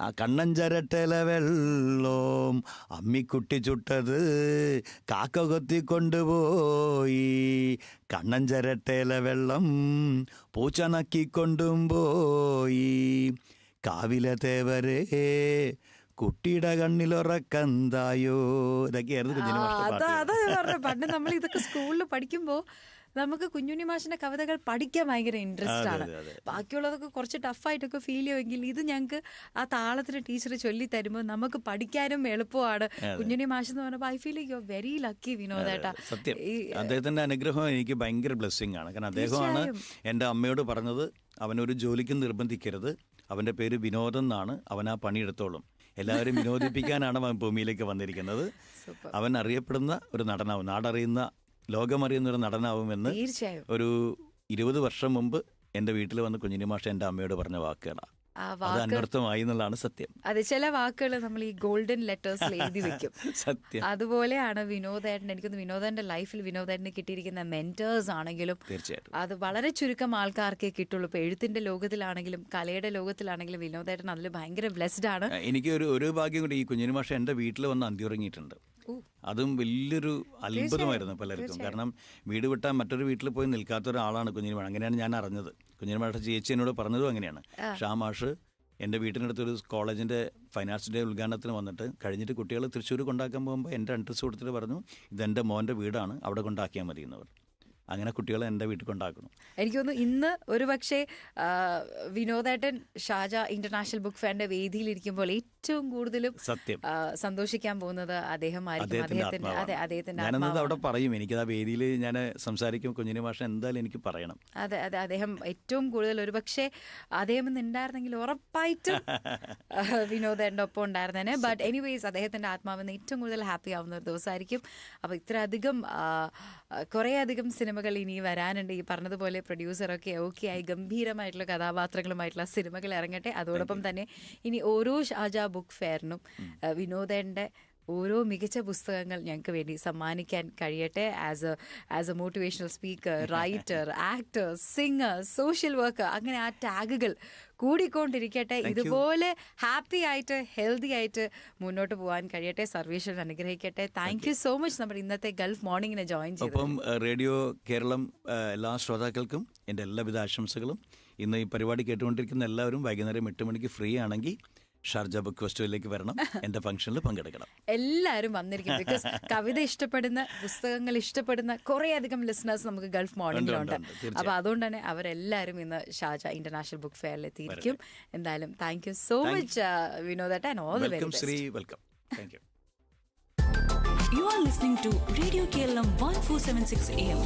B: ആ കണ്ണഞ്ചരട്ടല വെള്ളോം അമ്മിക്കുട്ടി ചുട്ടത് കാക്ക കൊത്തി കൊണ്ടുപോയി. കണ്ണഞ്ചരട്ടല വെള്ളം പൂച്ചണക്കി കൊണ്ടും പോയി. കാവിലെ തേവരേ കുട്ടിയുടെ കണ്ണിലുറക്കന്തായോ ഇതൊക്കെയായിരുന്നു കുഞ്ഞിന്
A: അതാ അതാ പണ്ട് നമ്മൾ ഇതൊക്കെ സ്കൂളിൽ പഠിക്കുമ്പോൾ നമുക്ക് കുഞ്ഞുണ്ണി മാഷിന്റെ കവിതകൾ പഠിക്കാൻ ഭയങ്കര ഇൻട്രസ്റ്റ് ആണ്. ബാക്കിയുള്ളതൊക്കെ കുറച്ച് ടഫായിട്ടൊക്കെ ഫീൽ ചെയ്യുമെങ്കിൽ ഇത് ഞങ്ങൾക്ക് ആ താളത്തിന് ടീച്ചർ ചൊല്ലി തരുമ്പോൾ നമുക്ക് പഠിക്കാനും എളുപ്പമാണ്. കുഞ്ഞുണ്ണി മാഷ് എന്ന് പറഞ്ഞപ്പോൾ I feel you very lucky വിനോദേട്ടാ
B: സത്യം. അദ്ദേഹത്തിന്റെ അനുഗ്രഹം എനിക്ക് ഭയങ്കര ബ്ലെസ്സിങ് ആണ്. കാരണം അദ്ദേഹമാണ് എന്റെ അമ്മയോട് പറഞ്ഞത് അവനൊരു ജോലിക്ക് നിർബന്ധിക്കരുത്. അവന്റെ പേര് വിനോദം എന്നാണ്. അവൻ ആ പണിയെടുത്തോളും എല്ലാവരും വിനോദിപ്പിക്കാനാണ് അവൻ ഭൂമിയിലേക്ക് വന്നിരിക്കുന്നത്. അവൻ അറിയപ്പെടുന്ന ഒരു നടനാവും. നാടറിയുന്ന ലോകമറിയുന്ന ഒരു നടനാവുമെന്ന് ഒരു ഇരുപത് വർഷം മുമ്പ് എന്റെ വീട്ടിൽ വന്ന് കുഞ്ഞിനി മാഷ എന്റെ അമ്മയോട് പറഞ്ഞ വാക്കുകളാണ്. എന്നുള്ളതാണ് സത്യം.
A: അതെ ചില വാക്കുകൾ നമ്മൾ ഈ ഗോൾഡൻ ലെറ്റേഴ്സിൽ എഴുതി വെക്കും.
B: സത്യം.
A: അതുപോലെയാണ് വിനോദേട്ടൻ എനിക്ക് വിനോദേട്ടന്റെ ലൈഫിൽ വിനോദേട്ടന് കിട്ടിയിരിക്കുന്ന മെന്റേഴ്സ് ആണെങ്കിലും
B: തീർച്ചയായിട്ടും.
A: അത് വളരെ ചുരുക്കം ആൾക്കാർക്കേ കിട്ടുള്ളൂ. ഇപ്പൊ എഴുത്തിന്റെ ലോകത്തിലാണെങ്കിലും കലയുടെ ലോകത്തിലാണെങ്കിലും വിനോദേട്ടൻ അതിൽ ഭയങ്കര ബ്ലെസ്ഡ് ആണ്.
B: എനിക്ക് ഒരു ഒരു ഭാഗ്യം കൂടി ഈ കുഞ്ഞിന് പക്ഷേ എന്റെ വീട്ടിൽ വന്ന് അന്തി ഉറങ്ങിയിട്ടുണ്ട് അതും വലിയൊരു അത്ഭുതമായിരുന്നു പലർക്കും. കാരണം വീട് വിട്ടാൽ മറ്റൊരു വീട്ടിൽ പോയി നിൽക്കാത്ത ഒരാളാണ് കുഞ്ഞിന് അങ്ങനെയാണ് ഞാൻ അറിഞ്ഞത്. കുഞ്ഞിനി മാഷ ചേച്ചി എന്നോട് പറഞ്ഞതും അങ്ങനെയാണ്. ഷാ മാഷ് എന്റെ വീട്ടിനടുത്തൊരു കോളേജിന്റെ ഫൈൻ ആർട്സ് ഡേ ഉദ്ഘാടനത്തിന് വന്നിട്ട് കഴിഞ്ഞിട്ട് കുട്ടികൾ തൃശ്ശൂർ കൊണ്ടാക്കാൻ പോകുമ്പോൾ എന്റെ അഡ്രസ്സ് കൊടുത്തിട്ട് പറഞ്ഞു ഇതെന്റെ മോന്റെ വീടാണ് അവിടെ കൊണ്ടാക്കിയാൽ മതി എന്നവർ അങ്ങനെ കുട്ടികളെ എന്റെ വീട്ടിൽ കൊണ്ടാക്കണം
A: എനിക്ക് തോന്നുന്നു ഇന്ന് ഒരു പക്ഷേ വിനോദേട്ടൻ ഷാജ ഇന്റർനാഷണൽ ബുക്ക് ഫെയറിന്റെ വേദിയിലിരിക്കുമ്പോൾ ഏറ്റവും കൂടുതലും
B: സത്യം.
A: സന്തോഷിക്കാൻ പോകുന്നത് അദ്ദേഹം അതെ അദ്ദേഹത്തിന്റെ
B: ഞാനത് അവിടെ പറയും. എനിക്കത് ആ വേദിയിൽ ഞാൻ സംസാരിക്കും കുഞ്ഞിനി മാഷൻ എന്തായാലും എനിക്ക് പറയണം.
A: അതെ അതെ അദ്ദേഹം ഏറ്റവും കൂടുതൽ ഒരു പക്ഷേ അദ്ദേഹം ഇന്ന് ഉണ്ടായിരുന്നെങ്കിൽ ഉറപ്പായിട്ടും വിനോദേട്ടന്റെ ഒപ്പം ഉണ്ടായിരുന്നേനെ. ബട്ട് എനിവേസ് അദ്ദേഹത്തിന്റെ ആത്മാവിന്ന് ഏറ്റവും കൂടുതൽ ഹാപ്പി ആവുന്ന ഒരു ദിവസമായിരിക്കും. അപ്പോൾ ഇത്രയധികം കുറേയധികം സിനിമ സിനിമകൾ ഇനി വരാനുണ്ട്. ഈ പറഞ്ഞതുപോലെ പ്രൊഡ്യൂസറൊക്കെ ഓക്കെ ആയി ഗംഭീരമായിട്ടുള്ള കഥാപാത്രങ്ങളുമായിട്ടുള്ള സിനിമകൾ ഇറങ്ങട്ടെ. അതോടൊപ്പം തന്നെ ഇനി ഓരോ ഷാജ ബുക്ക് ഫെയറിനും വിനോദന്റെ ഓരോ മികച്ച പുസ്തകങ്ങൾ ഞങ്ങൾക്ക് വേണ്ടി സമ്മാനിക്കാൻ കഴിയട്ടെ. As a as a motivational speaker writer actor singer social worker അങ്ങനെ ആ ടാഗുകൾ കൂടിക്കൊണ്ടിരിക്കട്ടെ. ഇതുപോലെ ഹാപ്പി ആയിട്ട് ഹെൽത്തി ആയിട്ട് മുന്നോട്ട് പോകാൻ കഴിയട്ടെ. സർവീഷൻ അനുഗ്രഹിക്കട്ടെ. താങ്ക് യു സോ മച്ച് നമ്മുടെ ഇന്നത്തെ ഗൾഫ് മോർണിംഗിനെ ജോയിൻ ചെയ്തു
B: അപ്പം റേഡിയോ കേരളം എല്ലാ ശ്രോതാക്കൾക്കും എന്റെ എല്ലാവിധ ആശംസകളും. ഇന്ന് ഈ പരിപാടി കേട്ടുകൊണ്ടിരിക്കുന്ന എല്ലാവരും വൈകുന്നേരം എട്ട് മണിക്ക് ഫ്രീ ആണെങ്കിൽ ഷാർജ ബുക്ക് ഫെസ്റ്റിവലിലേക്ക് വരണം. എന്റെ ഫംഗ്ഷനിൽ പങ്കെടുക്കണം.
A: എല്ലാവരും വന്നിരിക്കും ബിക്കോസ് കവിത ഇഷ്ടപ്പെടുന്ന പുസ്തകങ്ങൾ ഇഷ്ടപ്പെടുന്ന കുറെ അധികം ലിസ്ണേഴ്സ് നമുക്ക് ഗൾഫ് മോർണിംഗിലുണ്ട്. അപ്പൊ അതുകൊണ്ട് തന്നെ അവരെല്ലാവരും ഇന്ന് ഷാജ ഇന്റർനാഷണൽ ബുക്ക് ഫെയറിൽ എത്തിയിരിക്കും. എന്തായാലും thank you so much Vinod and all the very
B: Sri welcome thank you
C: You. Are listening to Radio KLM 1476 AM.